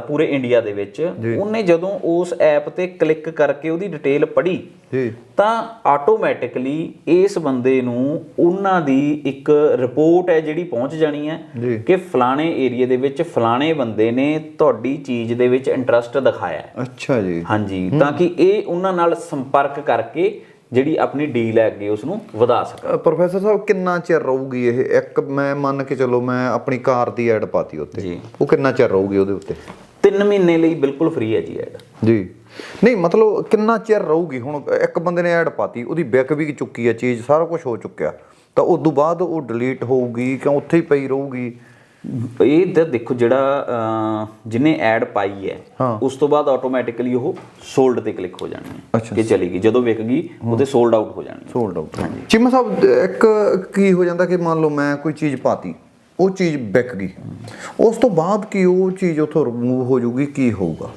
ਪੂਰੇ ਇੰਡੀਆ ਦੇ ਵਿੱਚ ਉਹਨੇ ਜਦੋਂ ਉਸ ਐਪ ਤੇ ਕਲਿੱਕ ਕਰਕੇ ਉਹਦੀ ਡਿਟੇਲ ਪੜ੍ਹੀ ਜੀ। ਤਾਂ ਆਟੋਮੈਟਿਕਲੀ ਇਸ ਬੰਦੇ ਨੂੰ ਉਹਨਾਂ ਦੀ ਇੱਕ ਰਿਪੋਰਟ ਹੈ ਜਿਹੜੀ ਪਹੁੰਚ ਜਾਣੀ ਹੈ। ਕਿ ਫਲਾਣੇ ਏਰੀਆ ਦੇ ਵਿੱਚ ਫਲਾਣੇ ਬੰਦੇ ਨੇ ਤੁਹਾਡੀ ਚੀਜ਼ ਦੇ ਵਿੱਚ ਇੰਟਰਸਟ ਦਿਖਾਇਆ ਅੱਛਾ ਜੀ। ਹਾਂਜੀ ਤਾਂ ਕਿ ਇਹ ਉਹਨਾਂ ਨਾਲ ਸੰਪਰਕ ਕਰਕੇ ਜਿਹੜੀ ਆਪਣੀ ਡੀਲ ਹੈ ਅੱਗੇ ਉਸ ਨੂੰ ਵਧਾ ਸਕਣ। ਅ, ਪ੍ਰੋਫੈਸਰ ਸਾਹਿਬ ਕਿੰਨਾ ਚਿਰ ਰਹੂਗੀ ਇਹ? ਇੱਕ ਮੈਂ ਮੰਨ ਕੇ ਚਲੋ ਮੈਂ ਆਪਣੀ ਕਾਰ ਦੀ ਐਡ ਪਾਤੀ ਉੱਤੇ। ਉਹ ਕਿੰਨਾ ਚਿਰ ਰਹੂਗੀ ਉਹਦੇ ਉੱਤੇ? 3 ਮਹੀਨੇ ਲਈ ਬਿਲਕੁਲ ਫ੍ਰੀ ਹੈ ਜੀ ਐਡ ਜੀ। ਨਹੀਂ ਮਤਲਬ ਕਿੰਨਾ ਚਿਰ ਰਹੂਗੀ? ਹੁਣ ਇੱਕ ਬੰਦੇ ਨੇ ਐਡ ਪਾਤੀ ਉਹਦੀ ਵਿਕ ਵੀ ਚੁੱਕੀ ਹੈ ਚੀਜ਼ ਸਾਰਾ ਕੁਝ ਹੋ ਚੁੱਕਿਆ। ਤਾਂ ਉਸ ਤੋਂ ਬਾਅਦ ਉਹ ਡਿਲੀਟ ਹੋਊਗੀ ਕਿਉਂ ਉੱਥੇ ਹੀ ਪਈ ਰਹੂਗੀ? ਇਹ ਤਾਂ ਦੇਖੋ ਜਿਹੜਾ ਜਿਹਨੇ ਐਡ ਪਾਈ ਹੈ। ਉਸ ਤੋਂ ਬਾਅਦ ਆਟੋਮੈਟਿਕਲੀ ਉਹ ਸੋਲਡ ਤੇ ਕਲਿੱਕ ਹੋ ਜਾਣੀ ਹੈ। ਕਿ ਚਲੀ ਗਈ ਜਦੋਂ ਵਿਕ ਗਈ ਉਹਦੇ ਸੋਲਡ ਆਊਟ ਹੋ ਜਾਣੀ ਸੋਲਡ ਆਊਟ ਚੀਮਾ ਸਾਹਿਬ ਇੱਕ ਕੀ ਹੋ ਜਾਂਦਾ ਕਿ ਮੰਨ ਲਓ ਮੈਂ ਕੋਈ ਚੀਜ਼ ਪਾਤੀ ਉਹ ਚੀਜ਼ ਵਿਕ ਗਈ। ਉਸ ਤੋਂ ਬਾਅਦ ਕੀ ਉਹ ਚੀਜ਼ ਉਥੋਂ ਰਿਮੂਵ ਹੋ ਜਾਊਗੀ ਕੀ ਹੋਊਗਾ?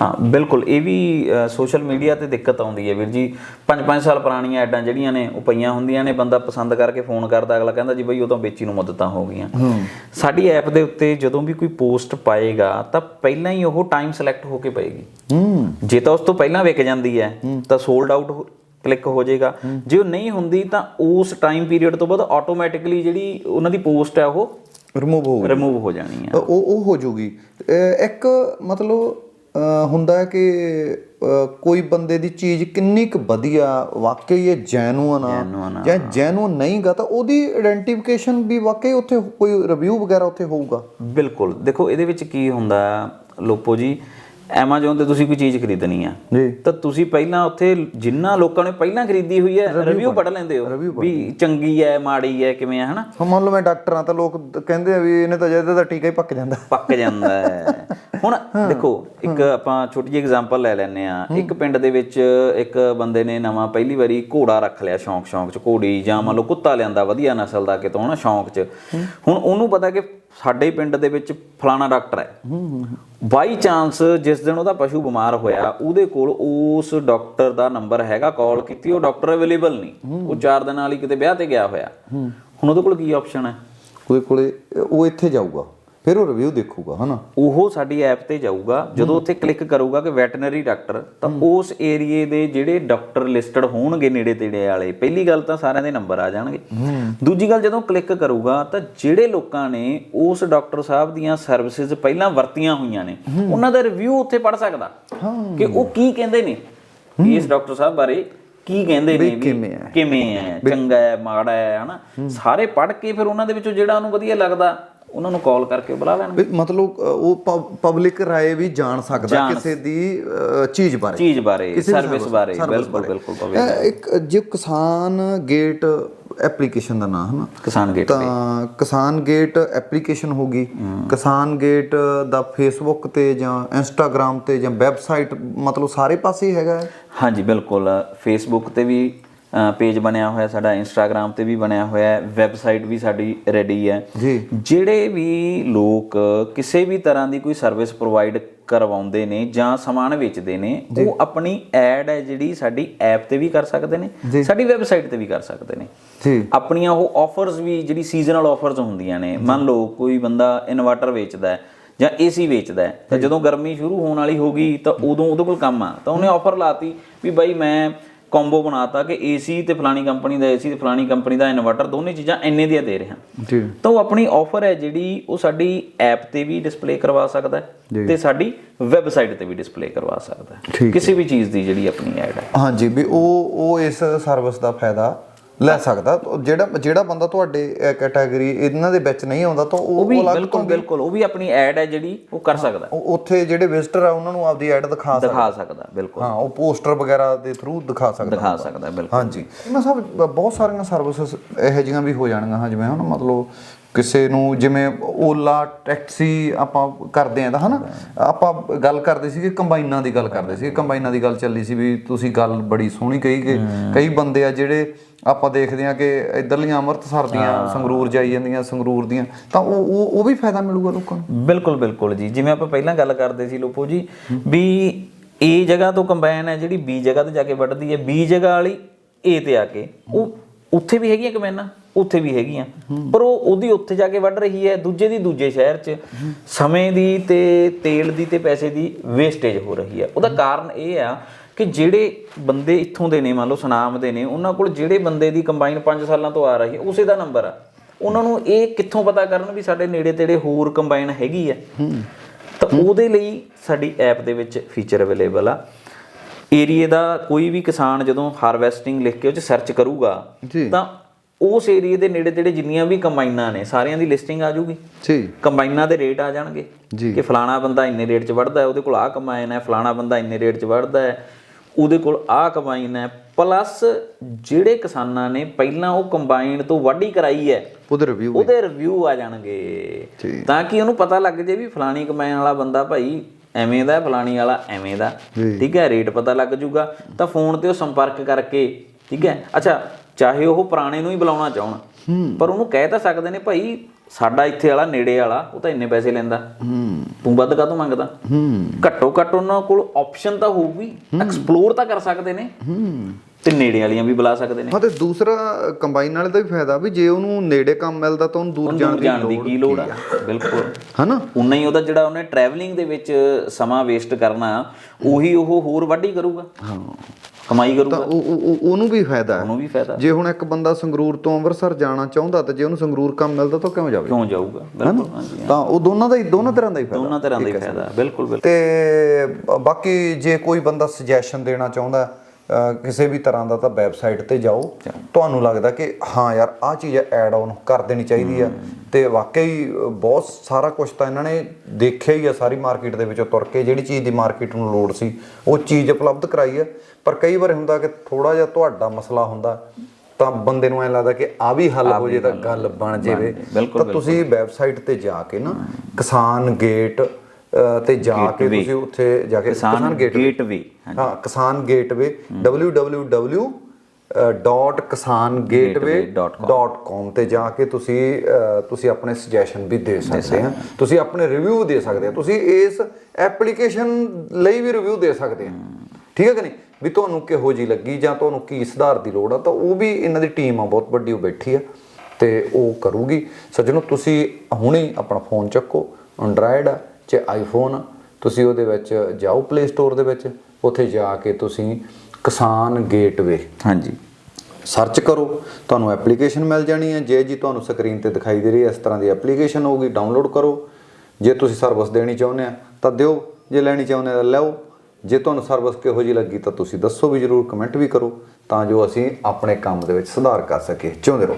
ਹਾਂ ਬਿਲਕੁਲ। ਇਹ ਵੀ ਸੋਸ਼ਲ ਮੀਡੀਆ ਤੇ ਦਿੱਕਤ ਆਉਂਦੀ ਹੈ ਵੀਰ ਜੀ। 5-5 ਸਾਲ ਪੁਰਾਣੀਆਂ ਐਡਾਂ ਜਿਹੜੀਆਂ ਨੇ ਉਹ ਪਈਆਂ ਹੁੰਦੀਆਂ ਨੇ। ਬੰਦਾ ਪਸੰਦ ਕਰਕੇ ਫੋਨ ਕਰਦਾ ਅਗਲਾ ਕਹਿੰਦਾ ਜੀ ਬਈ ਉਹ ਤਾਂ ਵੇਚੀ ਨੂੰ ਮੁੱਦਤਾਂ ਹੋ ਗਈਆਂ। ਸਾਡੀ ਐਪ ਦੇ ਉੱਤੇ ਜਦੋਂ ਵੀ ਕੋਈ ਪੋਸਟ ਪਾਏਗਾ ਤਾਂ ਪਹਿਲਾਂ ਹੀ ਉਹ ਟਾਈਮ ਸਿਲੈਕਟ ਹੋ ਕੇ ਪਏਗੀ। ਜੇ ਤਾਂ ਉਸ ਤੋਂ ਪਹਿਲਾਂ ਵਿਕ ਜਾਂਦੀ ਹੈ ਤਾਂ ਸੋਲਡ ਆਊਟ ਕਲਿੱਕ ਹੋ ਜਾਏਗਾ। ਜੇ ਉਹ ਨਹੀਂ ਹੁੰਦੀ ਤਾਂ ਉਸ ਟਾਈਮ ਪੀਰੀਅਡ ਤੋਂ ਬਾਅਦ ਆਟੋਮੈਟਿਕਲੀ ਜਿਹੜੀ ਉਹਨਾਂ ਦੀ ਪੋਸਟ ਹੈ ਉਹ ਰਿਮੂਵ ਹੋ ਰਿਮੂਵ ਹੋ ਜਾਣੀ ਹੈ। ਉਹ ਉਹ ਹੋ ਜੂਗੀ। ਇੱਕ ਮਤਲਬ ਹੁੰਦਾ ਹੈ ਕਿ ਕੋਈ ਬੰਦੇ ਦੀ ਚੀਜ਼ ਕਿੰਨੀ ਕੁ ਵਧੀਆ ਵਾਕਈ ਇਹ ਜੈਨੂਅਨ Genuine ਆ ਜਾਂ ਜੈਨੂਅਨ ਨਹੀਂਗਾ ਤਾਂ ਉਹਦੀ ਆਇਡੈਂਟੀਫਿਕੇਸ਼ਨ ਵੀ ਵਾਕਈ ਉੱਥੇ ਕੋਈ ਰਿਵਿਊ ਵਗੈਰਾ ਉੱਥੇ ਹੋਊਗਾ? ਬਿਲਕੁਲ। ਦੇਖੋ ਇਹਦੇ ਵਿੱਚ ਕੀ ਹੁੰਦਾ ਲੋਪੋ ਜੀ Amazon ਤੇ ਤੁਸੀਂ ਕੋਈ ਚੀਜ਼ ਖਰੀਦਣੀ ਆ। ਜੀ। ਤਾਂ ਤੁਸੀਂ ਪਹਿਲਾਂ ਉੱਥੇ ਜਿੰਨਾ ਲੋਕਾਂ ਨੇ ਪਹਿਲਾਂ ਖਰੀਦੀ ਹੋਈ ਹੈ ਰਿਵਿਊ ਪੜ੍ਹ ਲੈਂਦੇ ਹੋ। ਵੀ ਚੰਗੀ ਹੈ ਮਾੜੀ ਹੈ ਕਿਵੇਂ ਹੈ ਹਨਾ? ਮੰਨ ਲਓ ਮੈਂ ਡਾਕਟਰ ਆ ਤਾਂ ਲੋਕ ਕਹਿੰਦੇ ਆ ਵੀ ਇਹਨੇ ਤਾਂ ਜਿਹਦੇ ਦਾ ਟੀਕਾ ਹੀ ਪੱਕ ਜਾਂਦਾ। ਪੱਕ ਜਾਂਦਾ ਹੈ। ਹੁਣ ਦੇਖੋ ਇੱਕ ਆਪਾਂ ਛੋਟੀ ਜਿਹੀ ਐਗਜ਼ਾਮਪਲ ਲੈ ਲੈਨੇ ਆ ਇੱਕ ਪਿੰਡ ਦੇ ਵਿੱਚ ਇੱਕ ਬੰਦੇ ਨੇ ਨਵਾਂ ਪਹਿਲੀ ਵਾਰੀ ਘੋੜਾ ਰੱਖ ਲਿਆ ਸ਼ੌਂਕ ਸ਼ੌਂਕ ਚ ਘੋੜੀ ਜਾਂ ਮੰਨ ਲਓ ਕੁੱਤਾ ਲਿਆਂਦਾ ਵਧੀਆ ਨਸਲ ਦਾ ਕਿਤੋਂ ਹਨਾ ਸ਼ੌਂਕ ਚ। ਹੁਣ ਉਹਨੂੰ ਪਤਾ ਕਿ ਸਾਡੇ ਪਿੰਡ ਦੇ ਵਿੱਚ ਫਲਾਣਾ ਡਾਕਟਰ ਹੈ। ਬਾਈ ਚਾਂਸ ਜਿਸ ਦਿਨ ਉਹਦਾ ਪਸ਼ੂ ਬਿਮਾਰ ਹੋਇਆ ਉਹਦੇ ਕੋਲ ਉਸ ਡਾਕਟਰ ਦਾ ਨੰਬਰ ਹੈਗਾ ਕਾਲ ਕੀਤੀ ਉਹ ਡਾਕਟਰ ਅਵੇਲੇਬਲ ਨਹੀਂ। ਉਹ 4 ਦਿਨਾਂ ਵਾਲੀ ਕਿਤੇ ਵਿਆਹ ਤੇ ਗਿਆ ਹੋਇਆ। ਹੁਣ ਉਹਦੇ ਕੋਲ ਕੀ ਆਪਸ਼ਨ ਹੈ? ਉਹਦੇ ਕੋਲੇ ਉਹ ਇੱਥੇ ਜਾਊਗਾ। ਫਿਰ ਉਹ ਰਿਵਿਊ ਦੇਖੂਗਾ ਹਨਾ? ਉਹ ਸਾਡੀ ਐਪ ਤੇ ਜਾਊਗਾ। ਜਦੋਂ ਉੱਥੇ ਕਲਿੱਕ ਕਰੂਗਾ ਕਿ ਵੈਟਰਨਰੀ ਡਾਕਟਰ ਤਾਂ ਉਸ ਏਰੀਏ ਦੇ ਜਿਹੜੇ ਡਾਕਟਰ ਲਿਸਟਡ ਹੋਣਗੇ ਨੇੜੇ ਤੇੜੇ ਵਾਲੇ ਪਹਿਲੀ ਗੱਲ ਤਾਂ ਸਾਰਿਆਂ ਦੇ ਨੰਬਰ ਆ ਜਾਣਗੇ। ਦੂਜੀ ਗੱਲ ਜਦੋਂ ਕਲਿੱਕ ਕਰੂਗਾ ਤਾਂ ਜਿਹੜੇ ਲੋਕਾਂ ਨੇ ਉਸ ਡਾਕਟਰ ਸਾਹਿਬ ਦੀਆਂ ਸਰਵਿਸਿਜ਼ ਪਹਿਲਾਂ ਵਰਤੀਆਂ ਹੋਈਆਂ ਨੇ ਉਹਨਾਂ ਦਾ ਰਿਵਿਊ ਉੱਥੇ ਪੜ ਸਕਦਾ। ਕਿ ਉਹ ਕੀ ਕਹਿੰਦੇ ਨੇ? ਇਸ ਡਾਕਟਰ ਸਾਹਿਬ ਬਾਰੇ ਕੀ ਕਹਿੰਦੇ ਨੇ ਵੀ ਕਿਵੇਂ ਹੈ? ਕਿਵੇਂ ਹੈ ਚੰਗਾ ਹੈ ਮਾੜਾ ਹੈ ਹਨਾ? ਸਾਰੇ ਪੜ ਕੇ ਫਿਰ ਉਹਨਾਂ ਦੇ ਵਿੱਚੋਂ ਜਿਹੜਾ ਉਹਨੂੰ ਵਧੀਆ ਲੱਗਦਾ ਉਹਨਾਂ ਨੂੰ ਕਾਲ ਕਰਕੇ ਬੁਲਾ ਲੈਣਗੇ। ਮਤਲਬ ਉਹ ਪਬਲਿਕ ਰਾਏ ਵੀ ਜਾਣ ਸਕਦਾ ਕਿਸੇ ਦੀ ਚੀਜ਼ ਬਾਰੇ। ਚੀਜ਼ ਬਾਰੇ ਸਰਵਿਸ ਬਾਰੇ ਬਿਲਕੁਲ। ਬਿਲਕੁਲ ਇੱਕ ਜੋ ਕਿਸਾਨ ਗੇਟ ਐਪਲੀਕੇਸ਼ਨ ਦਾ ਨਾਮ ਹੈ ਨਾ ਕਿਸਾਨ ਗੇਟ ਤਾਂ ਕਿਸਾਨ ਗੇਟ ਐਪਲੀਕੇਸ਼ਨ ਹੋਗੀ ਕਿਸਾਨ ਗੇਟ ਦਾ ਫੇਸਬੁੱਕ ਤੇ ਜਾਂ ਇੰਸਟਾਗ੍ਰam ਤੇ ਜਾਂ ਵੈਬਸਾਈਟ ਮਤਲਬ ਸਾਰੇ ਪਾਸੇ ਹੀ ਹੈਗਾ ਹਾਂਜੀ ਬਿਲਕੁਲ। ਫੇਸਬੁੱਕ ਤੇ ਵੀ ਪੇਜ ਬਣਿਆ ਹੋਇਆ ਸਾਡਾ ਇੰਸਟਾਗ੍ਰam ਤੇ ਵੀ ਬਣਿਆ ਹੋਇਆ ਹੈ ਵੈਬਸਾਈਟ ਵੀ ਸਾਡੀ ਰੈਡੀ ਹੈ। ਜੀ। ਜਿਹੜੇ ਵੀ ਲੋਕ ਕਿਸੇ ਵੀ ਤਰ੍ਹਾਂ ਦੀ ਕੋਈ ਸਰਵਿਸ ਪ੍ਰੋਵਾਈਡ ਕਰਵਾਉਂਦੇ ਨੇ ਜਾਂ ਸਮਾਨ ਵੇਚਦੇ ਨੇ ਉਹ ਆਪਣੀ ਐਡ ਹੈ ਜਿਹੜੀ ਸਾਡੀ ਐਪ ਤੇ ਵੀ ਕਰ ਸਕਦੇ ਨੇ ਸਾਡੀ ਵੈਬਸਾਈਟ ਤੇ ਵੀ ਕਰ ਸਕਦੇ ਨੇ। ਜੀ। ਆਪਣੀਆਂ ਉਹ ਆਫਰਸ ਵੀ ਜਿਹੜੀ ਸੀਜ਼ਨਲ ਆਫਰਸ ਹੁੰਦੀਆਂ ਨੇ ਮੰਨ ਲਓ ਕੋਈ ਬੰਦਾ ਇਨਵਰਟਰ ਵੇਚਦਾ ਹੈ ਜਾਂ ਏਸੀ ਵੇਚਦਾ ਹੈ ਤਾਂ ਜਦੋਂ ਗਰਮੀ ਸ਼ੁਰੂ ਹੋਣ ਵਾਲੀ ਹੋਗੀ ਤਾਂ ਉਦੋਂ ਉਹਦੇ ਕੋਲ ਕੰਮ ਆ ਤਾਂ ਉਹਨੇ ਆਫਰ ਲਾਤੀ ਵੀ ਬਾਈ ਮੈਂ ਕੰਬੋ ਬਣਾਤਾ ਕਿ ਏਸੀ ਤੇ ਫਲਾਣੀ ਕੰਪਨੀ ਦਾ ਏਸੀ ਤੇ ਫਲਾਣੀ ਕੰਪਨੀ ਦਾ ਇਨਵਰਟਰ ਦੋਨੇ ਚੀਜ਼ਾਂ ਇੰਨੇ ਦੀਆਂ ਦੇ ਰਿਹਾ। ਜੀ। ਤਾਂ ਉਹ ਆਪਣੀ ਆਫਰ ਹੈ ਜਿਹੜੀ ਉਹ ਸਾਡੀ ਐਪ ਤੇ ਵੀ ਡਿਸਪਲੇ ਕਰਵਾ ਸਕਦਾ ਹੈ ਤੇ ਸਾਡੀ ਵੈਬਸਾਈਟ ਤੇ ਵੀ ਡਿਸਪਲੇ ਕਰਵਾ ਸਕਦਾ ਹੈ। ਕਿਸੇ ਵੀ ਚੀਜ਼ ਦੀ ਜਿਹੜੀ ਆਪਣੀ ਐਡ ਹੈ। ਹਾਂਜੀ ਵੀ ਉਹ ਉਹ ਇਸ ਸਰਵਿਸ ਦਾ ਫਾਇਦਾ ਲੈ ਸਕਦਾ। ਜਿਹੜਾ ਜਿਹੜਾ ਬੰਦਾ ਤੁਹਾਡੇ ਕੈਟਾਗਰੀ ਇਹਨਾਂ ਦੇ ਵਿੱਚ ਨਹੀਂ ਆਉਂਦਾ ਤਾਂ ਉਹ ਉਹ ਵੀ ਬਿਲਕੁਲ ਬਿਲਕੁਲ ਉਹ ਵੀ ਆਪਣੀ ਐਡ ਹੈ ਜਿਹੜੀ ਉਹ ਕਰ ਸਕਦਾ। ਉੱਥੇ ਜਿਹੜੇ ਵਿਜ਼ਟਰ ਆ ਉਹਨਾਂ ਨੂੰ ਆਪਦੀ ਐਡ ਦਿਖਾ ਸਕਦਾ। ਦਿਖਾ ਸਕਦਾ ਬਿਲਕੁਲ। ਹਾਂ ਉਹ ਪੋਸਟਰ ਵਗੈਰਾ ਦੇ ਥਰੂ ਦਿਖਾ ਸਕਦਾ ਦਿਖਾ ਸਕਦਾ ਬਿਲਕੁਲ। ਹਾਂਜੀ। ਮੈਂ ਸਭ ਬਹੁਤ ਸਾਰੀਆਂ ਸਰਵਿਸਿਜ਼ ਇਹੋ ਜਿਹੀਆਂ ਵੀ ਹੋ ਜਾਣਗੀਆਂ ਹਾਂ ਜਿਵੇਂ ਹੁਣ ਮਤਲਬ ਕਿਸੇ ਨੂੰ ਜਿਵੇਂ ਓਲਾ ਟੈਕਸੀ ਆਪਾਂ ਕਰਦੇ ਆਂ ਤਾਂ ਹਨਾ? ਆਪਾਂ ਗੱਲ ਕਰਦੇ ਸੀ ਕਿ ਕੰਬਾਈਨਾਂ ਦੀ ਗੱਲ ਕਰਦੇ ਸੀ ਕੰਬਾਈਨਾਂ ਦੀ ਗੱਲ ਚੱਲੀ ਸੀ ਵੀ ਤੁਸੀਂ ਗੱਲ ਬੜੀ ਸੋਹਣੀ ਕਹੀ ਕਿ ਕਈ ਬੰਦੇ ਆ ਜਿਹੜੇ ਆਪਾਂ ਦੇਖਦੇ ਆ ਕਿ ਇਧਰਲੀਆਂ ਅੰਮ੍ਰਿਤਸਰ ਦੀਆਂ ਸੰਗਰੂਰ ਜਾਈ ਜਾਂਦੀਆਂ ਸੰਗਰੂਰ ਦੀਆਂ ਤਾਂ ਉਹ ਉਹ ਉਹ ਵੀ ਫਾਇਦਾ ਮਿਲੂਗਾ ਲੋਕਾਂ ਨੂੰ? ਬਿਲਕੁਲ ਬਿਲਕੁਲ ਜੀ। ਜਿਵੇਂ ਆਪਾਂ ਪਹਿਲਾਂ ਗੱਲ ਕਰਦੇ ਸੀ ਲੋਪੋ ਜੀ ਵੀ ਏ ਜਗ੍ਹਾ ਤੋਂ ਕੰਬਾਈਨ ਹੈ ਜਿਹੜੀ ਬੀ ਜਗ੍ਹਾ ਤੇ ਜਾ ਕੇ ਵੱਢਦੀ ਹੈ। ਬੀ ਜਗ੍ਹਾ ਵਾਲੀ ਏ ਤੇ ਆ ਕੇ। ਉਹ ਉੱਥੇ ਵੀ ਹੈਗੀਆਂ ਕੰਬਾਈਨਾਂ? ਉੱਥੇ ਵੀ ਹੈਗੀਆਂ। ਪਰ ਉਹ ਉਹਦੀ ਉੱਥੇ ਜਾ ਕੇ ਵੱਢ ਰਹੀ ਹੈ ਦੂਜੇ ਦੀ ਦੂਜੇ ਸ਼ਹਿਰ 'ਚ। ਸਮੇਂ ਦੀ ਤੇ ਤੇਲ ਦੀ ਤੇ ਪੈਸੇ ਦੀ ਵੇਸਟੇਜ ਹੋ ਰਹੀ ਹੈ। ਉਹਦਾ ਕਾਰਨ ਇਹ ਆ ਕਿ ਜਿਹੜੇ ਬੰਦੇ ਇੱਥੋਂ ਦੇ ਨੇ ਮੰਨ ਲਓ ਸੁਨਾਮ ਦੇ ਨੇ ਉਹਨਾਂ ਕੋਲ ਜਿਹੜੇ ਬੰਦੇ ਦੀ ਕੰਬਾਈਨ 5 ਸਾਲਾਂ ਤੋਂ ਆ ਰਹੀ ਹੈ ਉਸੇ ਦਾ ਨੰਬਰ ਆ। ਉਹਨਾਂ ਨੂੰ ਇਹ ਕਿੱਥੋਂ ਪਤਾ ਕਰਨ ਵੀ ਸਾਡੇ ਨੇੜੇ ਤੇੜੇ ਹੋਰ ਕੰਬਾਈਨ ਹੈਗੀ ਆ ਤਾਂ ਉਹਦੇ ਲਈ ਸਾਡੀ ਐਪ ਦੇ ਵਿੱਚ ਫੀਚਰ ਅਵੇਲੇਬਲ ਆ। ਏਰੀਏ ਦਾ ਕੋਈ ਵੀ ਕਿਸਾਨ ਜਦੋਂ ਹਾਰਵੈਸਟਿੰਗ ਲਿਖ ਕੇ ਉਹ ਚ ਸਰਚ ਕਰੂਗਾ। ਤਾਂ ਉਸ ਏਰੀਏ ਦੇ ਨੇੜੇ ਤੇੜੇ ਜਿੰਨੀਆਂ ਵੀ ਕੰਬਾਈਨਾਂ ਨੇ ਸਾਰਿਆਂ ਦੀ ਲਿਸਟਿੰਗ ਆ ਜਾਊਗੀ। ਜੀ। ਕੰਬਾਈਨਾਂ ਦੇ ਰੇਟ ਆ ਜਾਣਗੇ ਜੀ। ਕਿ ਫਲਾਣਾ ਬੰਦਾ ਇੰਨੇ ਰੇਟ 'ਚ ਵੜਦਾ ਹੈ ਉਹਦੇ ਕੋਲ ਆਹ ਕੰਬਾਈਨ ਹੈ ਫਲਾਣਾ ਬੰਦਾ ਇੰਨੇ ਰੇਟ 'ਚ ਵੜਦਾ ਹੈ ਉਹਦੇ ਕੋਲ ਆਹ ਕੰਬਾਈਨ ਹੈ ਪਲੱਸ ਜਿਹੜੇ ਕਿਸਾਨਾਂ ਨੇ ਪਹਿਲਾਂ ਉਹ ਕੰਬਾਈਨ ਤੋਂ ਵਾਢੀ ਕਰਾਈ ਹੈ ਉਹਦੇ ਰਿਵਿਊ ਉਹਦੇ ਰਿਵਿਊ ਆ ਜਾਣਗੇ। ਤਾਂ ਕਿ ਉਹਨੂੰ ਪਤਾ ਲੱਗ ਜੇ ਵੀ ਫਲਾਣੀ ਕੰਬਾਈਨ ਵਾਲਾ ਬੰਦਾ ਭਾਈ ਐਵੇਂ ਦਾ ਫਲਾਣੀ ਵਾਲਾ ਐਵੇਂ ਦਾ ਠੀਕ ਹੈ ਰੇਟ ਪਤਾ ਲੱਗ ਜੂਗਾ। ਤਾਂ ਫੋਨ ਤੇ ਉਹ ਸੰਪਰਕ ਕਰਕੇ ਠੀਕ ਹੈ। ਅੱਛਾ ਚਾਹੇ ਉਹ ਪੁਰਾਣੇ ਨੂੰ ਹੀ ਬੁਲਾਉਣਾ ਚਾਹਣ। ਪਰ ਉਹਨੂੰ ਕਹਿ ਤਾਂ ਸਕਦੇ ਨੇ ਭਾਈ ਸਾਡਾ ਇੱਥੇ ਵਾਲਾ ਨੇੜੇ ਵਾਲਾ ਉਹ ਤਾਂ ਇੰਨੇ ਪੈਸੇ ਲੈਂਦਾ। ਤੂੰ ਵੱਧ ਕਾਹਤੋਂ ਮੰਗਦਾ? ਘੱਟੋ ਘੱਟ ਉਹਨਾਂ ਕੋਲ ਆਪਸ਼ਨ ਤਾਂ ਹੋਊਗੀ ਐਕਸਪਲੋਰ ਤਾਂ ਕਰ ਸਕਦੇ ਨੇ। ਤੇ ਨੇੜੇ ਵਾਲੀਆਂ ਵੀ ਬੁਲਾ ਸਕਦੇ ਨੇ। ਹਾਂ ਤੇ ਦੂਸਰਾ ਕੰਬਾਈਨ ਵਾਲੇ ਦਾ ਵੀ ਫਾਇਦਾ ਵੀ ਜੇ ਉਹਨੂੰ ਨੇੜੇ ਕੰਮ ਮਿਲਦਾ ਤਾਂ ਉਹਨੂੰ ਦੂਰ ਜਾਣ ਦੀ ਕੀ ਲੋੜ ਆ? ਬਿਲਕੁਲ। ਹਨਾ? ਉਨਾ ਹੀ ਉਹਦਾ ਜਿਹੜਾ ਉਹਨੇ ਟਰੈਵਲਿੰਗ ਦੇ ਵਿੱਚ ਸਮਾਂ ਵੇਸਟ ਕਰਨਾ ਉਹੀ ਉਹ ਹੋਰ ਵਾਢੀ ਕਰੂਗਾ। ਹਾਂ। ਕਮਾਈ ਕਰੂਗਾ। ਉਹ ਉਹ- ਉਹ- ਉਹਨੂੰ ਵੀ ਫਾਇਦਾ ਹੈ। ਉਹਨੂੰ ਵੀ ਫਾਇਦਾ। ਜੇ ਹੁਣ ਇੱਕ ਬੰਦਾ ਸੰਗਰੂਰ ਤੋਂ ਅੰਮ੍ਰਿਤਸਰ ਜਾਣਾ ਚਾਹੁੰਦਾ ਤਾਂ ਜੇ ਉਹਨੂੰ ਸੰਗਰੂਰ ਕੰਮ ਮਿਲਦਾ ਤਾਂ ਕਿਉਂ ਜਾਵੇ? ਕਿਉਂ ਜਾਊਗਾ? ਬਿਲਕੁਲ ਤਾਂ ਉਹ ਦੋਨਾਂ ਦਾ ਹੀ ਦੋਨਾਂ ਤਰ੍ਹਾਂ ਦਾ ਹੀ ਫਾਇਦਾ। ਦੋਨਾਂ ਤਰ੍ਹਾਂ ਦਾ ਹੀ ਫਾਇਦਾ। ਬਿਲਕੁਲ ਬਿਲਕੁਲ। ਤੇ ਬਾਕੀ ਜੇ ਕੋਈ ਬੰਦਾ ਸੁਜੈਸ਼ਨ ਦੇਣਾ ਚਾਹੁੰਦਾ ਕਿਸੇ ਵੀ ਤਰ੍ਹਾਂ ਦਾ ਤਾਂ ਵੈਬਸਾਈਟ ਤੇ ਜਾਓ। ਤੁਹਾਨੂੰ ਲੱਗਦਾ ਕਿ ਹਾਂ ਯਾਰ ਆਹ ਚੀਜ਼ ਐਡ ਆਨ ਕਰ ਦੇਣੀ ਚਾਹੀਦੀ ਆ ਤੇ ਵਾਕਈ ਬਹੁਤ ਸਾਰਾ ਕੁਝ ਤਾਂ ਇਹਨਾਂ ਨੇ ਦੇਖਿਆ ਹੀ ਆ ਸਾਰੀ ਮਾਰਕੀਟ ਦੇ ਵਿੱਚੋਂ ਤੁਰ ਕੇ ਜਿਹੜੀ ਚੀਜ਼ ਦੀ ਮਾਰਕੀਟ ਨੂੰ ਲੋੜ ਸੀ ਉਹ ਚੀਜ਼ ਉਪਲਬਧ ਕਰਾਈ ਆ ਪਰ ਕਈ ਵਾਰ ਹੁੰਦਾ ਕਿ ਥੋੜਾ ਜਿਹਾ ਤੁਹਾਡਾ ਮਸਲਾ ਹੁੰਦਾ ਤਾਂ ਬੰਦੇ ਨੂੰ ਐ ਲੱਗਦਾ ਕਿ ਆ ਵੀ ਹੱਲ ਹੋ ਜੇ ਤਾਂ ਗੱਲ ਬਣ ਜਾਵੇ। ਤਾਂ ਤੁਸੀਂ ਵੈਬਸਾਈਟ ਤੇ ਜਾ ਕੇ ਨਾ ਕਿਸਾਨ ਗੇਟ ਤੇ ਜਾ ਕੇ। ਤੁਸੀਂ ਉੱਥੇ ਜਾ ਕੇ ਕਿਸਾਨ ਗੇਟਵੇ ਹਾਂ ਕਿਸਾਨ ਗੇਟਵੇ www.kisangateway.com ਤੇ ਜਾ ਕੇ ਤੁਸੀਂ ਤੁਸੀਂ ਆਪਣੇ ਸੁਜੈਸ਼ਨ ਵੀ ਦੇ ਸਕਦੇ ਆ ਤੁਸੀਂ ਆਪਣੇ ਰਿਵਿਊ ਦੇ ਸਕਦੇ ਆ ਤੁਸੀਂ ਇਸ ਐਪਲੀਕੇਸ਼ਨ ਲਈ ਵੀ ਰਿਵਿਊ ਦੇ ਸਕਦੇ ਆ ਠੀਕ ਹੈ ਕਿ ਨਹੀਂ? ਵੀ ਤੁਹਾਨੂੰ ਕਿਹੋ ਜੀ ਲੱਗੀ ਜਾਂ ਤੁਹਾਨੂੰ ਕੀ ਸੁਧਾਰ ਦੀ ਲੋੜ ਆ ਤਾਂ ਉਹ ਵੀ ਇਹਨਾਂ ਦੀ ਟੀਮ ਆ ਬਹੁਤ ਵੱਡੀ ਉਹ ਬੈਠੀ ਆ ਤੇ ਉਹ ਕਰੂਗੀ। ਸੱਜਣੋ ਤੁਸੀਂ ਹੁਣੇ ਆਪਣਾ ਫੋਨ ਚੱਕੋ ਐਂਡਰਾਇਡ ਆ। ਜੇ ਆਈਫੋਨ ਤੁਸੀਂ ਉਹਦੇ ਵਿੱਚ ਜਾਓ ਪਲੇ ਸਟੋਰ ਦੇ ਵਿੱਚ, ਉੱਥੇ ਜਾ ਕੇ ਤੁਸੀਂ ਕਿਸਾਨ ਗੇਟਵੇ ਹਾਂਜੀ। ਸਰਚ ਕਰੋ, ਤੁਹਾਨੂੰ ਐਪਲੀਕੇਸ਼ਨ ਮਿਲ ਜਾਣੀ ਹੈ। ਜੇ ਜੀ ਤੁਹਾਨੂੰ ਸਕਰੀਨ ਤੇ ਦਿਖਾਈ ਦੇ ਰਹੀ ਹੈ, ਇਸ ਤਰ੍ਹਾਂ ਦੀ ਐਪਲੀਕੇਸ਼ਨ ਹੋਊਗੀ ਡਾਊਨਲੋਡ ਕਰੋ। ਜੇ ਤੁਸੀਂ ਸਰਵਿਸ ਦੇਣੀ ਚਾਹੁੰਦੇ ਆ, ਤਾਂ ਦਿਓ। ਜੇ ਲੈਣੀ ਚਾਹੁੰਦੇ ਆ, ਤਾਂ ਲਓ। ਜੇ ਤੁਹਾਨੂੰ ਸਰਵਿਸ ਕਿਹੋ ਜੀ ਲੱਗੀ, ਤਾਂ ਤੁਸੀਂ ਦੱਸੋ ਵੀ ਜਰੂਰ ਕਮੈਂਟ ਵੀ ਕਰੋ, ਤਾਂ ਜੋ ਅਸੀਂ ਆਪਣੇ ਕੰਮ ਦੇ ਵਿੱਚ ਸੁਧਾਰ ਕਰ ਸਕੀਏ। ਚਾਹੁੰਦੇ ਰਹੋ।